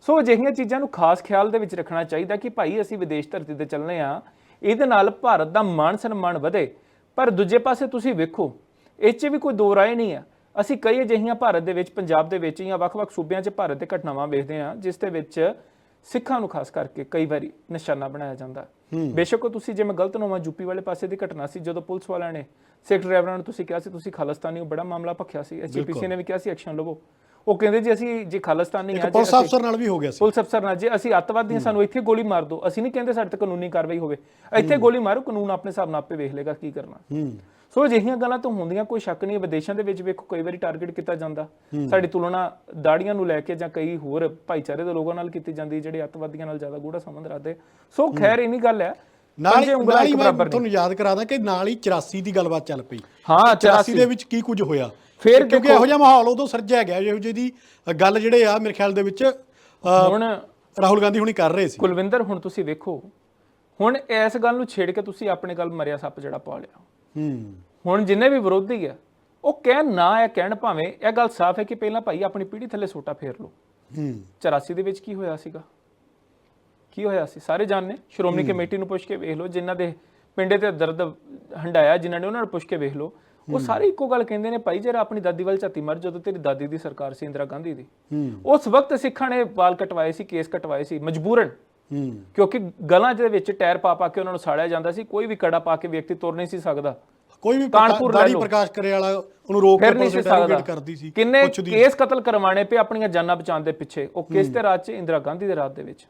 ਸੋ ਅਜਿਹੀਆਂ ਚੀਜ਼ਾਂ ਨੂੰ ਖਾਸ ਖਿਆਲ ਦੇ ਵਿੱਚ ਰੱਖਣਾ ਚਾਹੀਦਾ ਕਿ ਭਾਈ ਅਸੀਂ ਵਿਦੇਸ਼ ਧਰਤੀ ਤੇ ਚੱਲਨੇ ਆ। ਇਹਦੇ ਨਾਲ ਭਾਰਤ ਦਾ ਮਾਣ ਸਨਮਾਨ ਵਧੇ। ਪਰ ਦੂਜੇ ਪਾਸੇ ਤੁਸੀਂ ਵੇਖੋ, ਇਹ 'ਚ ਵੀ ਕੋਈ ਦੋ ਰਾਏ ਨਹੀਂ ਆ। ਅਸੀਂ ਕਈ ਅਜਿਹੀਆਂ ਭਾਰਤ ਦੇ ਵਿੱਚ, ਪੰਜਾਬ ਦੇ ਵਿੱਚ ਜਾਂ ਵੱਖ-ਵੱਖ ਸੂਬਿਆਂ 'ਚ ਭਾਰਤ ਦੇ ਘਟਨਾਵਾਂ ਵੇਖਦੇ ਆ, ਜਿਸ ਦੇ ਵਿੱਚ ਸਿੱਖਾਂ ਨੂੰ ਖਾਸ ਕਰਕੇ ਕਈ ਵਾਰੀ ਨਿਸ਼ਾਨਾ ਬਣਾਇਆ ਜਾਂਦਾ। ਬੇਸ਼ੱਕ ਤੁਸੀਂ ਜੇ ਮੈਂ ਗਲਤ ਨਾ ਹੋਵਾਂ ਯੂਪੀ ਵਾਲੇ ਪਾਸੇ ਦੀ ਘਟਨਾ ਸੀ ਜਦੋਂ ਪੁਲਿਸ ਵਾਲਿਆਂ ਨੇ ਸਿੱਖ ਡਰਾਈਵਰਾਂ ਨੂੰ ਤੁਸੀਂ ਕਿਹਾ ਸੀ ਤੁਸੀਂ ਖਾਲਿਸਤਾਨੀ ਹੋ ਬੜਾ ਮਾਮਲਾ ਭਖਿਆ ਸੀ ਐਸਜੀਪੀਸੀ ਨੇ ਵੀ ਕਿਹਾ ਸੀ ਐਕਸ਼ਨ ਲਵੋ। ਉਹ ਕਹਿੰਦੇ ਜੀ ਅਸੀਂ ਜੇ ਖਾਲਿਸਤਾਨੀ ਆ ਇੱਕ ਪੁਲਿਸ ਅਫਸਰ ਨਾਲ ਵੀ ਹੋ ਗਿਆ ਸੀ। ਪੁਲਿਸ ਅਫਸਰ ਨਾਲ ਜੇ ਅਸੀਂ ਅੱਤਵਾਦੀਆਂ ਸਾਨੂੰ ਇੱਥੇ ਗੋਲੀ ਮਾਰ ਦਿਓ ਅਸੀਂ ਨਹੀਂ ਕਹਿੰਦੇ ਸਾਡੇ ਤੇ ਕਾਨੂੰਨੀ ਕਾਰਵਾਈ ਹੋਵੇ। ਇੱਥੇ ਗੋਲੀ ਮਾਰੋ ਕਾਨੂੰਨ ਆਪਣੇ ਹਿਸਾਬ ਨਾਲ ਆਪੇ ਵੇਖ ਲੇਗਾ ਕੀ ਕਰਨਾ। ਹੂੰ। ਸੋ ਅਜਿਹੀਆਂ ਗੱਲਾਂ ਤਾਂ ਹੁੰਦੀਆਂ ਕੋਈ ਸ਼ੱਕ ਨਹੀਂ ਵਿਦੇਸ਼ਾਂ ਦੇ ਵਿੱਚ ਵੇਖੋ ਕਈ ਵਾਰੀ ਟਾਰਗੇਟ ਕੀਤਾ ਜਾਂਦਾ। ਸਾਡੀ ਤੁਲਨਾ ਦਾੜੀਆਂ ਨੂੰ ਲੈ ਕੇ ਜਾਂ ਕਈ ਹੋਰ ਭਾਈਚਾਰੇ ਦੇ ਲੋਕਾਂ ਨਾਲ ਕੀਤੀ ਜਾਂਦੀ ਹੈ ਜਿਹੜੇ ਅੱਤਵਾਦੀਆਂ ਨਾਲ ਜ਼ਿਆਦਾ ਗੂੜਾ ਸੰਬੰਧ ਰੱਖਦੇ। ਸੋ ਖੈਰ ਇੰਨੀ ਗੱਲ ਹੈ। ਨਾਲ ਹੀ ਉਂਗਲਾਂ ਇੱਕ ਬਰਾਬਰ ਤੁਹਾਨੂੰ ਯਾਦ ਕਰਾਦਾ ਕਿ ਨਾਲ ਹੀ 84 ਦੀ ਗੱਲਬਾਤ ਚੱਲ ਪਈ। ਹਾਂ 84 ਦੇ ਵਿੱਚ ਕੀ ਕੁਝ ਹੋਇਆ? ਫਿਰ ਕਿਉਂਕਿ ਇਹੋ ਜਿਹਾ ਮਾਹੌਲ ਉਦੋਂ ਸਿਰਜਿਆ ਗਿਆ ਜਿਹੋ ਜਿਹੀ ਦੀ ਗੱਲ ਜਿਹੜੇ ਆ ਮੇਰੇ ਖਿਆਲ ਦੇ ਵਿੱਚ ਹੁਣ ਰਾਹੁਲ ਗਾਂਧੀ ਹੁਣੀ ਕਰ ਰਹੇ ਸੀ। ਕੁਲਵਿੰਦਰ ਹੁਣ ਤੁਸੀਂ ਵੇਖੋ। ਹੁਣ ਇਸ ਗੱਲ ਨੂੰ ਛੇੜ ਕੇ ਤੁਸੀਂ ਆਪਣੇ ਗੱਲ ਮਰਿਆ ਸੱਪ ਜਿਹੜਾ ਪਾ ਲਿਆ। ਹੂੰ ਹੁਣ ਜਿੰਨੇ ਵੀ ਵਿਰੋਧੀ ਆ ਉਹ ਕਹਿਣ ਨਾ ਇਹ ਕਹਿਣ ਭਾਵੇਂ ਇਹ ਗੱਲ ਸਾਫ਼ ਹੈ ਕਿ ਪਹਿਲਾਂ ਭਾਈ ਆਪਣੀ ਪੀੜੀ ਥੱਲੇ ਸੋਟਾ ਫੇਰ ਲਓ। ਹੂੰ 84 ਦੇ ਵਿੱਚ ਕੀ ਹੋਇਆ ਸੀਗਾ? ਕੀ ਹੋਇਆ ਸੀ? ਸਾਰੇ ਜਾਣਨੇ? ਸ਼੍ਰੋਮਣੀ ਕਮੇਟੀ ਨੂੰ ਪੁੱਛ ਕੇ ਵੇਖ ਲਓ ਜਿਨ੍ਹਾਂ ਦੇ ਪਿੰਡੇ ਤੇ ਦਰਦ ਹੰਡਾਇਆ ਜਿਨ੍ਹਾਂ ਨੇ ਉਹਨਾਂ ਨੂੰ ਪੁੱਛ ਕੇ ਵੇਖ ਲਓ। ਉਹ ਸਾਰੇ ਇੱਕੋ ਗੱਲ ਕਹਿੰਦੇ ਨੇ ਭਾਈ ਜਰਾ ਆਪਣੀ ਦਾਦੀ ਵੱਲ ਝਾਤੀ ਮਾਰ ਜਦੋਂ ਤੇਰੀ ਦਾਦੀ ਦੀ ਸਰਕਾਰ ਸੀ ਇੰਦਰਾ ਗਾਂਧੀ ਦੀ। ਉਸ ਵਕਤ ਸਿੱਖਾਂ ਨੇ ਵਾਲ ਕਟਵਾਏ ਸੀ ਕੇਸ ਕਟਵਾਏ ਸੀ ਮਜਬੂਰਨ। ਕਿਉਂਕਿ ਗਲਾਂ ਦੇ ਵਿੱਚ ਟਾਇਰ ਪਾ ਪਾ ਕੇ ਉਹਨਾਂ ਨੂੰ ਸਾੜਿਆ ਜਾਂਦਾ ਸੀ ਕੋਈ ਵੀ ਕੜਾ ਪਾ ਕੇ ਵਿਅਕਤੀ ਤੁਰ ਨਹੀਂ ਸੀ ਸਕਦਾ। ਕੋਈ ਵੀ ਕਾਨਪੁਰ ਦਾੜੀ। ਪ੍ਰਕਾਸ਼ ਕਰੇ ਵਾਲਾ ਉਹਨੂੰ ਰੋਕ ਕੇ ਪੁਲਿਸ ਇੰਟਰੋਗੇਟ ਕਰਦੀ ਸੀ ਕਿੰਨੇ ਕੇਸ ਕਤਲ ਕਰਵਾਣੇ ਪਏ ਆਪਣੀਆਂ ਜਾਨਾਂ ਬਚਾਉਣ ਦੇ ਪਿੱਛੇ। ਉਹ ਕਿਸ ਤੇ ਰਾਜ 'ਚ? ਇੰਦਰਾ ਗਾਂਧੀ ਦੇ ਰਾਜ ਦੇ ਵਿੱਚ।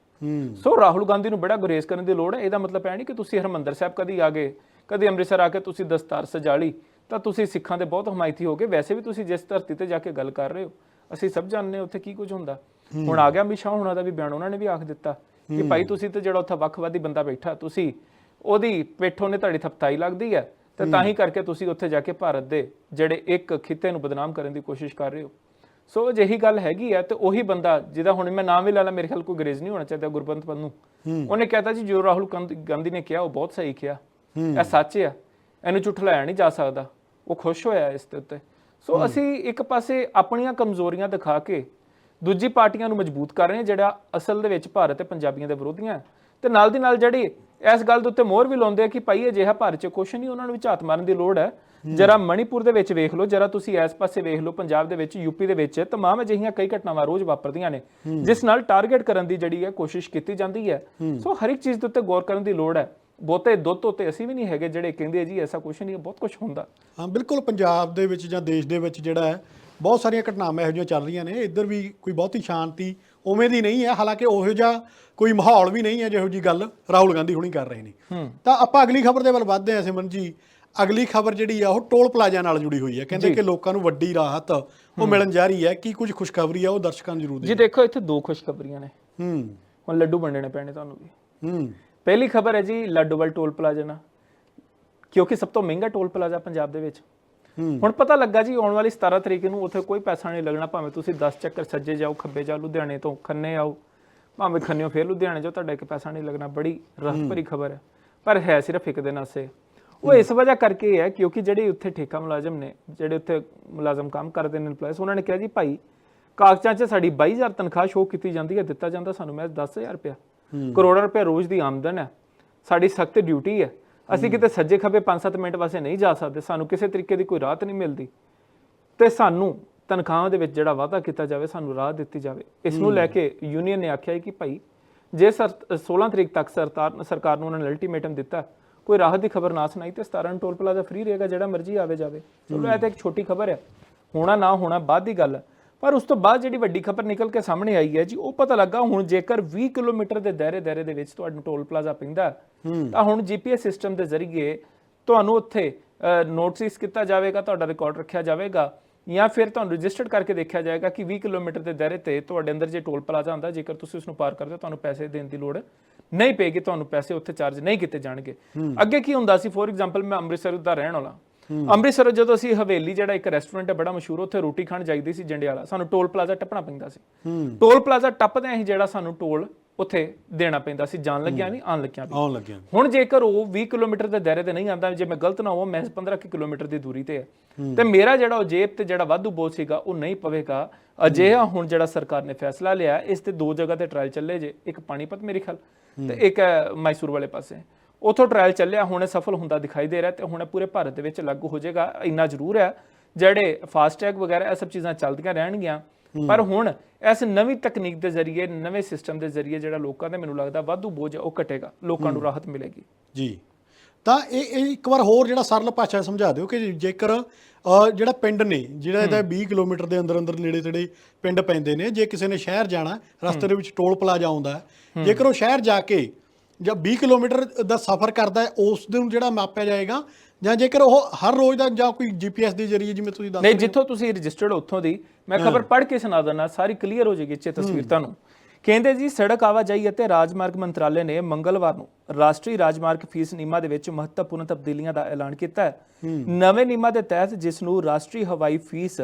ਸੋ ਰਾਹੁਲ ਗਾਂਧੀ ਨੂੰ ਬੜਾ ਗੁਰੇਜ਼ ਕਰਨ ਦੀ ਲੋੜ ਹੈ। ਇਹਦਾ ਮਤਲਬ ਇਹ ਨਹੀਂ ਕਿ ਤੁਸੀਂ ਹਰਮੰਦਰ ਸਾਹਿਬ ਕਦੀ ਆ ਗਏ ਕਦੀ ਅੰਮ੍ਰਿਤਸਰ ਆ ਕੇ ਤੁਸੀਂ ਦਸਤਾਰ ਸਜਾ ਲਈ ਤਾਂ ਤੁਸੀਂ ਸਿੱਖਾਂ ਦੇ ਬਹੁਤ ਹਮਾਇਤੀ ਹੋਗੇ ਵੈਸੇ ਵੀ ਤੁਸੀਂ ਜਿਸ ਧਰਤੀ ਤੇ ਜਾ ਕੇ ਗੱਲ ਕਰ ਰਹੇ ਹੋ ਅਸੀਂ ਸਭ ਜਾਣਦੇ ਹਾਂ ਉੱਥੇ ਕੀ ਕੁਝ ਹੁੰਦਾ। ਹੁਣ ਆ ਗਿਆ ਸ਼ਾਹ ਹੁਣਾਂ ਦਾ ਵੀ ਬਿਆਨ ਉਹਨਾਂ ਨੇ ਵੀ ਆਖ ਦਿੱਤਾ। ਕਿ ਭਾਈ ਤੁਸੀਂ ਤੇ ਜਿਹੜਾ ਉੱਥੇ ਵੱਖਵਾਦੀ ਬੰਦਾ ਬੈਠਾ ਤੁਸੀਂ ਉਹਦੀ ਪੇਠੋਂ ਨੇ ਤੁਹਾਡੀ ਥਪਤਾਈ ਲੱਗਦੀ ਹੈ ਤੇ ਤਾਂ ਹੀ ਕਰਕੇ ਤੁਸੀਂ ਉੱਥੇ ਜਾ ਕੇ ਭਾਰਤ ਦੇ ਜਿਹੜੇ ਇੱਕ ਖਿੱਤੇ ਨੂੰ ਬਦਨਾਮ ਕਰਨ ਦੀ ਕੋਸ਼ਿਸ਼ ਕਰ ਰਹੇ ਹੋ। ਸੋ ਅਜਿਹੀ ਗੱਲ ਹੈਗੀ ਹੈ ਤੇ ਉਹੀ ਬੰਦਾ ਜਿਹਦਾ ਹੁਣ ਮੈਂ ਨਾਮ ਵੀ ਲਾ ਲਾ ਮੇਰੇ ਖਿਆਲ ਕੋਈ ਗਰੇਜ਼ ਨਹੀਂ ਹੋਣਾ ਚਾਹੀਦਾ ਗੁਰਬੰਤ ਪੰਨੂ ਉਹਨੇ ਕਹਿਤਾ ਜੀ ਜੋ ਰਾਹੁਲ ਗਾਂਧੀ- ਨੇ ਕਿਹਾ ਉਹ ਬਹੁਤ ਸਹੀ ਕਿਹਾ। ਇਹ ਸੱਚ ਆ ਇਹਨੂੰ ਝੁਠਲਾਇਆ ਨਹੀਂ ਜਾ ਸਕਦਾ। ਉਹ ਖੁਸ਼ ਹੋਇਆ ਇਸ ਦੇ ਉੱਤੇ। ਸੋ ਅਸੀਂ ਇੱਕ ਪਾਸੇ ਆਪਣੀਆਂ ਕਮਜ਼ੋਰੀਆਂ ਦਿਖਾ ਕੇ ਦੂਜੀ ਪਾਰਟੀਆਂ ਨੂੰ ਮਜ਼ਬੂਤ ਕਰ ਰਹੇ ਹਾਂ ਜਿਹੜਾ ਅਸਲ ਦੇ ਵਿੱਚ ਭਾਰਤ ਤੇ ਪੰਜਾਬੀਆਂ ਦੇ ਵਿਰੋਧੀਆਂ। ਤੇ ਨਾਲ ਦੀ ਨਾਲ ਜਿਹੜੀ ਇਸ ਗੱਲ ਦੇ ਉੱਤੇ ਮੋਹਰ ਵੀ ਲਾਉਂਦੇ ਆ ਕਿ ਭਾਈ ਅਜਿਹਾ ਭਾਰਤ 'ਚ ਕੁਛ ਨਹੀਂ ਉਹਨਾਂ ਨੂੰ ਵੀ ਝਾਤ ਮਾਰਨ ਦੀ ਲੋੜ ਹੈ। ਜਰਾ ਮਣੀਪੁਰ ਦੇ ਵਿੱਚ ਵੇਖ ਲਓ ਜਰਾ ਤੁਸੀਂ ਇਸ ਪਾਸੇ ਵੇਖ ਲਓ ਪੰਜਾਬ ਦੇ ਵਿੱਚ ਯੂਪੀ ਦੇ ਵਿੱਚ ਤਮਾਮ ਅਜਿਹੀਆਂ ਕਈ ਘਟਨਾਵਾਂ ਰੋਜ਼ ਵਾਪਰਦੀਆਂ ਨੇ ਜਿਸ ਨਾਲ ਟਾਰਗੇਟ ਕਰਨ ਦੀ ਜਿਹੜੀ ਹੈ ਕੋਸ਼ਿਸ਼ ਕੀਤੀ ਜਾਂਦੀ ਹੈ। ਸੋ ਹਰ ਇੱਕ ਚੀਜ਼ ਦੇ ਉੱਤੇ ਗੌਰ ਕਰਨ ਦੀ ਲੋੜ ਹੈ। ਬਹੁਤੇ ਦੁੱਧ ਉੱਤੇ ਅਸੀਂ ਵੀ ਨਹੀਂ ਹੈਗੇ ਜਿਹੜੇ ਕਹਿੰਦੇ ਜੀ ਐਸਾ ਕੁਛ ਨਹੀਂ ਬਹੁਤ ਕੁਝ ਹੁੰਦਾ। ਹਾਂ ਬਿਲਕੁਲ ਪੰਜਾਬ ਦੇ ਵਿੱਚ ਜਾਂ ਦੇਸ਼ ਦੇ ਵਿੱਚ ਜਿਹੜਾ ਹੈ ਬਹੁਤ ਸਾਰੀਆਂ ਘਟਨਾਵਾਂ ਇਹੋ ਜਿਹੀਆਂ ਚੱਲ ਰਹੀਆਂ ਨੇ ਇੱਧਰ ਵੀ ਕੋਈ ਬਹੁਤੀ ਸ਼ਾਂਤੀ ਉਵੇਂ ਦੀ ਨਹੀਂ ਹੈ ਹਾਲਾਂਕਿ ਉਹੋ ਜਿਹਾ ਕੋਈ ਮਾਹੌਲ ਵੀ ਨਹੀਂ ਹੈ ਜਿਹੋ ਜੀ ਗੱਲ ਰਾਹੁਲ ਗਾਂਧੀ ਹੁਣੀ ਕਰ ਰਹੇ ਨੇ। ਤਾਂ ਆਪਾਂ ਅਗਲੀ ਖਬਰ ਦੇ ਵੱਲ ਵਧਦੇ ਹਾਂ ਸਿਮਰਨ ਜੀ। ਅਗਲੀ ਖਬਰ ਜਿਹੜੀ ਆ ਉਹ ਟੋਲ ਪਲਾਜ਼ਾ ਨਾਲ ਜੁੜੀ ਹੋਈ ਹੈ। ਕਹਿੰਦੇ ਕਿ ਲੋਕਾਂ ਨੂੰ ਵੱਡੀ ਰਾਹਤ ਉਹ ਮਿਲਣ ਜਾ ਰਹੀ ਹੈ। ਕੀ ਕੁਝ ਖੁਸ਼ਖਬਰੀ ਆ ਉਹ ਦਰਸ਼ਕਾਂ ਨੂੰ ਜ਼ਰੂਰ ਜੀ ਦੇ ਦੇਖੋ ਇੱਥੇ ਦੋ ਖੁਸ਼ਖਬਰੀਆਂ ਨੇ। ਹੂੰ। ਹੁਣ ਲੱਡੂ ਵੰਡਣੇ ਪੈਣੇ ਤੁਹਾਨੂੰ ਵੀ। ਹੂੰ। ਪਹਿਲੀ ਖਬਰ ਹੈ ਜੀ ਲੱਡੂਵਾਲ ਟੋਲ ਪਲਾਜ਼ਾ ਨਾਲ। ਕਿਉਂਕਿ ਸਭ ਤੋਂ ਮਹਿੰਗਾ ਟੋਲ ਪਲਾਜ਼ਾ ਪੰਜਾਬ ਦੇ ਵਿੱਚ। ਹੁਣ ਪਤਾ ਲੱਗਾ ਜੀ ਆਉਣ ਵਾਲੀ 17 ਤਰੀਕ ਨੂੰ ਉੱਥੇ ਕੋਈ ਪੈਸਾ ਨਹੀਂ ਲੱਗਣਾ ਭਾਵੇਂ ਤੁਸੀਂ 10 ਚੱਕਰ ਸੱਜੇ ਜਾਓ ਖੱਬੇ ਜਾਓ ਲੁਧਿਆਣੇ ਤੋਂ ਖੰਨੇ ਆਓ ਭਾਵੇਂ ਖੰਨਿਓ ਫੇਰ ਲੁਧਿਆਣੇ ਜਾਓ ਤੁਹਾਡਾ ਇੱਕ ਪੈਸਾ ਨਹੀਂ ਲੱਗਣਾ ਬੜੀ ਰਾਹਤ ਭਰੀ ਖਬਰ ਹੈ। ਪਰ ਹੈ ਸਿਰਫ ਇੱਕ ਦਿਨ ਆਸੇ ਉਹ ਇਸ ਵਜ੍ਹਾ ਕਰਕੇ ਹੈ ਕਿਉਂਕਿ ਜਿਹੜੇ ਉੱਥੇ ਠੇਕਾ ਮੁਲਾਜ਼ਮ ਨੇ ਜਿਹੜੇ ਉੱਥੇ ਮੁਲਾਜ਼ਮ ਕੰਮ ਕਰਦੇ ਨੇ EMPLOYEES ਉਹਨਾਂ ਨੇ ਕਿਹਾ ਜੀ ਭਾਈ ਕਾਗਜ਼ਾਂ 'ਚ ਸਾਡੀ 22000 ਤਨਖਾਹ ਸ਼ੋਅ ਕੀਤੀ ਜਾਂਦੀ ਹੈ ਦਿੱਤਾ ਜਾਂਦਾ ਸਾਨੂੰ ਮੈਂ 10000 ਰੁਪਇਆ। ਕਰੋੜਾਂ ਰੁਪਇਆ ਰੋਜ਼ ਦੀ ਆਮਦਨ ਹੈ। ਸਾਡੀ ਸਖਤ ਡਿਊਟੀ ਹੈ। ਅਸੀਂ ਕਿਤੇ ਸੱਜੇ ਖੱਬੇ 5-7 ਮਿੰਟ ਵਾਸਤੇ ਨਹੀਂ ਜਾ ਸਕਦੇ ਸਾਨੂੰ ਕਿਸੇ ਤਰੀਕੇ ਦੀ ਕੋਈ ਰਾਹਤ ਨਹੀਂ ਮਿਲਦੀ। ਤੇ ਸਾਨੂੰ ਤਨਖਾਹਾਂ ਦੇ ਵਿੱਚ ਜਿਹੜਾ ਵਾਅਦਾ ਕੀਤਾ ਜਾਵੇ ਸਾਨੂੰ ਰਾਹਤ ਦਿੱਤੀ ਜਾਵੇ। ਇਸ ਨੂੰ ਲੈ ਕੇ ਯੂਨੀਅਨ ਨੇ ਆਖਿਆ ਕਿ ਭਾਈ ਜੇ ਸਰ 16 ਤਰੀਕ ਤੱਕ ਸਰਕਾਰ ਸਰਕਾਰ ਨੂੰ ਉਹਨਾਂ ਨੇ ਅਲਟੀਮੇਟਮ ਦਿੱਤਾ ਕੋਈ ਰਾਹਤ ਦੀ ਖਬਰ ਨਾ ਸੁਣਾਈ ਤੇ 17 ਨੂੰ ਟੋਲ ਪਲਾਜ਼ਾ ਫ੍ਰੀ ਰਹੇਗਾ ਜਿਹੜਾ ਮਰਜ਼ੀ ਆਵੇ ਜਾਵੇ। ਚਲੋ ਇਹ ਤਾਂ ਇੱਕ ਛੋਟੀ ਖਬਰ ਹੈ। ਹੋਣਾ ਨਾ ਹੋਣਾ ਬਾਅਦ ਦੀ ਗੱਲ ਹੈ। ਪਰ ਉਸ ਤੋਂ ਬਾਅਦ ਜਿਹੜੀ ਵੱਡੀ ਖਬਰ ਨਿਕਲ ਕੇ ਸਾਹਮਣੇ ਆਈ ਹੈ ਜੀ ਉਹ ਪਤਾ ਲੱਗਾ ਹੁਣ ਜੇਕਰ 20 ਕਿਲੋਮੀਟਰ ਦੇ ਦਾਇਰੇ ਦਾਇਰੇ ਦੇ ਵਿੱਚ ਤੁਹਾਨੂੰ ਟੋਲ ਪਲਾਜ਼ਾ ਪੈਂਦਾ ਤਾਂ ਹੁਣ ਜੀਪੀਐਸ ਸਿਸਟਮ ਦੇ ਜ਼ਰੀਏ ਤੁਹਾਨੂੰ ਉੱਥੇ ਨੋਟਿਸ ਕੀਤਾ ਜਾਵੇਗਾ ਤੁਹਾਡਾ ਰਿਕਾਰਡ ਰੱਖਿਆ ਜਾਵੇਗਾ ਜਾਂ ਫਿਰ ਤੁਹਾਨੂੰ ਰਜਿਸਟਰਡ ਕਰਕੇ ਦੇਖਿਆ ਜਾਏਗਾ ਕਿ 20 ਕਿਲੋਮੀਟਰ ਦੇ ਦਾਇਰੇ ਤੇ ਤੁਹਾਡੇ ਅੰਦਰ ਜੇ ਟੋਲ ਪਲਾਜ਼ਾ ਹੁੰਦਾ ਜੇਕਰ ਤੁਸੀਂ ਉਸ ਨੂੰ ਪਾਰ ਕਰਦੇ ਹੋ ਤੁਹਾਨੂੰ ਪੈਸੇ ਦੇਣ ਦੀ ਲੋੜ ਨਹੀਂ ਪਏਗੀ ਤੁਹਾਨੂੰ ਪੈਸੇ ਉੱਥੇ ਚਾਰਜ ਨਹੀਂ ਕੀਤੇ ਜਾਣਗੇ। ਅੱਗੇ ਕੀ ਹੁੰਦਾ ਸੀ? ਫੋਰ ਐਗਜ਼ਾਮਪਲ ਮੈਂ ਅੰਮ੍ਰਿਤਸਰ ਦਾ ਰਹਿਣ ਵਾਲਾ। ਅੰਮ੍ਰਿਤਸਰ ਜਦੋਂ ਅਸੀਂ ਹਵੇਲੀ ਜਿਹੜਾ ਇੱਕ ਰੈਸਟੋਰੈਂਟ ਹੈ ਬੜਾ ਮਸ਼ਹੂਰ ਉੱਥੇ ਰੋਟੀ ਖਾਣ ਜਾਈਦੀ ਸੀ ਜੰਡਿਆਲਾ। ਸਾਨੂੰ ਟੋਲ ਪਲਾਜ਼ਾ ਟੱਪਣਾ ਪੈਂਦਾ ਸੀ। ਟੋਲ ਪਲਾਜ਼ਾ ਟੱਪਦੇ ਅਸੀਂ ਜਿਹੜਾ ਸਾਨੂੰ ਟੋਲ ਉੱਥੇ ਦੇਣਾ ਪੈਂਦਾ ਸੀ ਜਾਣ ਲੱਗਿਆ ਵੀ ਆਉਣ ਲੱਗਿਆ ਵੀ। ਆਉਣ ਲੱਗਿਆ ਹੁਣ ਜੇਕਰ ਉਹ 20 ਕਿਲੋਮੀਟਰ ਦੇ ਦਾਇਰੇ ਤੇ ਨਹੀਂ ਆਂਦਾ ਜੇ ਮੈਂ ਗਲਤ ਨਾ ਹੋਵਾਂ ਮੈਂ 15 ਕੁ ਕਿਲੋਮੀਟਰ ਦੀ ਦੂਰੀ ਤੇ ਹੈ। ਤੇ ਮੇਰਾ ਜਿਹੜਾ ਉਹ ਜੇਬ ਤੇ ਜਿਹੜਾ ਵਾਧੂ ਬੋਝ ਸੀਗਾ ਉਹ ਨਹੀਂ ਪਵੇਗਾ। ਅਜਿਹਾ ਹੁਣ ਜਿਹੜਾ ਸਰਕਾਰ ਨੇ ਫੈਸਲਾ ਲਿਆ ਇਸ ਤੇ ਦੋ ਜਗ੍ਹਾ ਤੇ ਟ੍ਰਾਇਲ ਚੱਲੇ ਜੇ। ਇੱਕ ਪਾਣੀਪਤ ਮੇਰੇ ਖਿਆਲ ਤੇ ਇੱਕ ਹੈ ਮੈਸੂਰ ਵਾਲੇ ਪਾਸੇ। ਉਥੋਂ ਟ੍ਰਾਇਲ ਚੱਲਿਆ ਹੁਣ ਸਫਲ ਹੁੰਦਾ ਦਿਖਾਈ ਦੇ ਰਿਹਾ ਤੇ ਹੁਣ ਪੂਰੇ ਭਾਰਤ ਦੇ ਵਿੱਚ ਲਾਗੂ ਹੋ ਜਾਏਗਾ ਇੰਨਾ ਜ਼ਰੂਰ ਹੈ। ਜਿਹੜੇ ਫਾਸਟੈਗ ਵਗੈਰਾ ਇਹ ਸਭ ਚੀਜ਼ਾਂ ਚੱਲਦੀਆਂ ਰਹਿਣਗੀਆਂ। ਪਰ ਹੁਣ ਇਸ ਨਵੀਂ ਤਕਨੀਕ ਦੇ ਜ਼ਰੀਏ ਨਵੇਂ ਸਿਸਟਮ ਦੇ ਜ਼ਰੀਏ ਜਿਹੜਾ ਲੋਕਾਂ ਦੇ ਮੈਨੂੰ ਲੱਗਦਾ ਵਾਧੂ ਬੋਝ ਉਹ ਘਟੇਗਾ। ਲੋਕਾਂ ਨੂੰ ਰਾਹਤ ਮਿਲੇਗੀ। ਜੀ। ਤਾਂ ਇਹ ਇੱਕ ਵਾਰ ਹੋਰ ਜਿਹੜਾ ਸਰਲ ਭਾਸ਼ਾ ਸਮਝਾ ਦਿਓ ਕਿ ਜੇਕਰ ਜਿਹੜਾ ਪਿੰਡ ਨੇ ਜਿਹੜਾ ਇਹਦਾ 20 ਕਿਲੋਮੀਟਰ ਦੇ ਅੰਦਰ ਅੰਦਰ ਨੇੜੇ ਤੇੜੇ ਪਿੰਡ ਪੈਂਦੇ ਨੇ ਜੇ ਕਿਸੇ ਨੇ ਸ਼ਹਿਰ ਜਾਣਾ ਰਸਤੇ ਦੇ ਵਿੱਚ ਟੋਲ ਪਲਾਜ਼ਾ ਆਉਂਦਾ ਜੇਕਰ ਉਹ ਸ਼ਹਿਰ ਜਾ ਕੇ ਜਾਂ 20 ਕਿਲੋਮੀਟਰ ਦਾ ਸਫ਼ਰ ਕਰਦਾ ਹੈ ਉਸ ਦੇ ਨੂੰ ਜਿਹੜਾ ਮਾਪਿਆ ਜਾਏਗਾ ਜਾਂ ਜੇਕਰ ਉਹ ਹਰ ਰੋਜ਼ ਦਾ ਜਾਂ ਕੋਈ ਜੀਪੀਐਸ ਦੇ ਜ਼ਰੀਏ ਜਿਵੇਂ ਤੁਸੀਂ ਦੱਸ ਨਹੀਂ ਜਿੱਥੋਂ ਤੁਸੀਂ ਰਜਿਸਟਰਡ ਉੱਥੋਂ ਦੀ। ਮੈਂ ਖਬਰ ਪੜ੍ਹ ਕੇ ਸੁਣਾ ਦਿੰਦਾ ਸਾਰੀ ਕਲੀਅਰ ਹੋ ਜਾਏਗੀ ਇੱਥੇ ਤਸਵੀਰ ਤੁਹਾਨੂੰ। ਕਹਿੰਦੇ ਜੀ ਸੜਕ ਆਵਾਜਾਈ ਅਤੇ ਰਾਜਮਾਰਗ ਮੰਤਰਾਲੇ ਨੇ ਮੰਗਲਵਾਰ ਨੂੰ ਰਾਸ਼ਟਰੀ ਰਾਜਮਾਰਗ ਫੀਸ ਨਿਯਮਾਂ ਦੇ ਵਿੱਚ ਮਹੱਤਵਪੂਰਨ ਤਬਦੀਲੀਆਂ ਦਾ ਐਲਾਨ ਕੀਤਾ ਹੈ। ਨਵੇਂ ਨਿਯਮਾਂ ਦੇ ਤਹਿਤ ਜਿਸ ਨੂੰ ਰਾਸ਼ਟਰੀ ਹਵਾਈ ਫੀਸ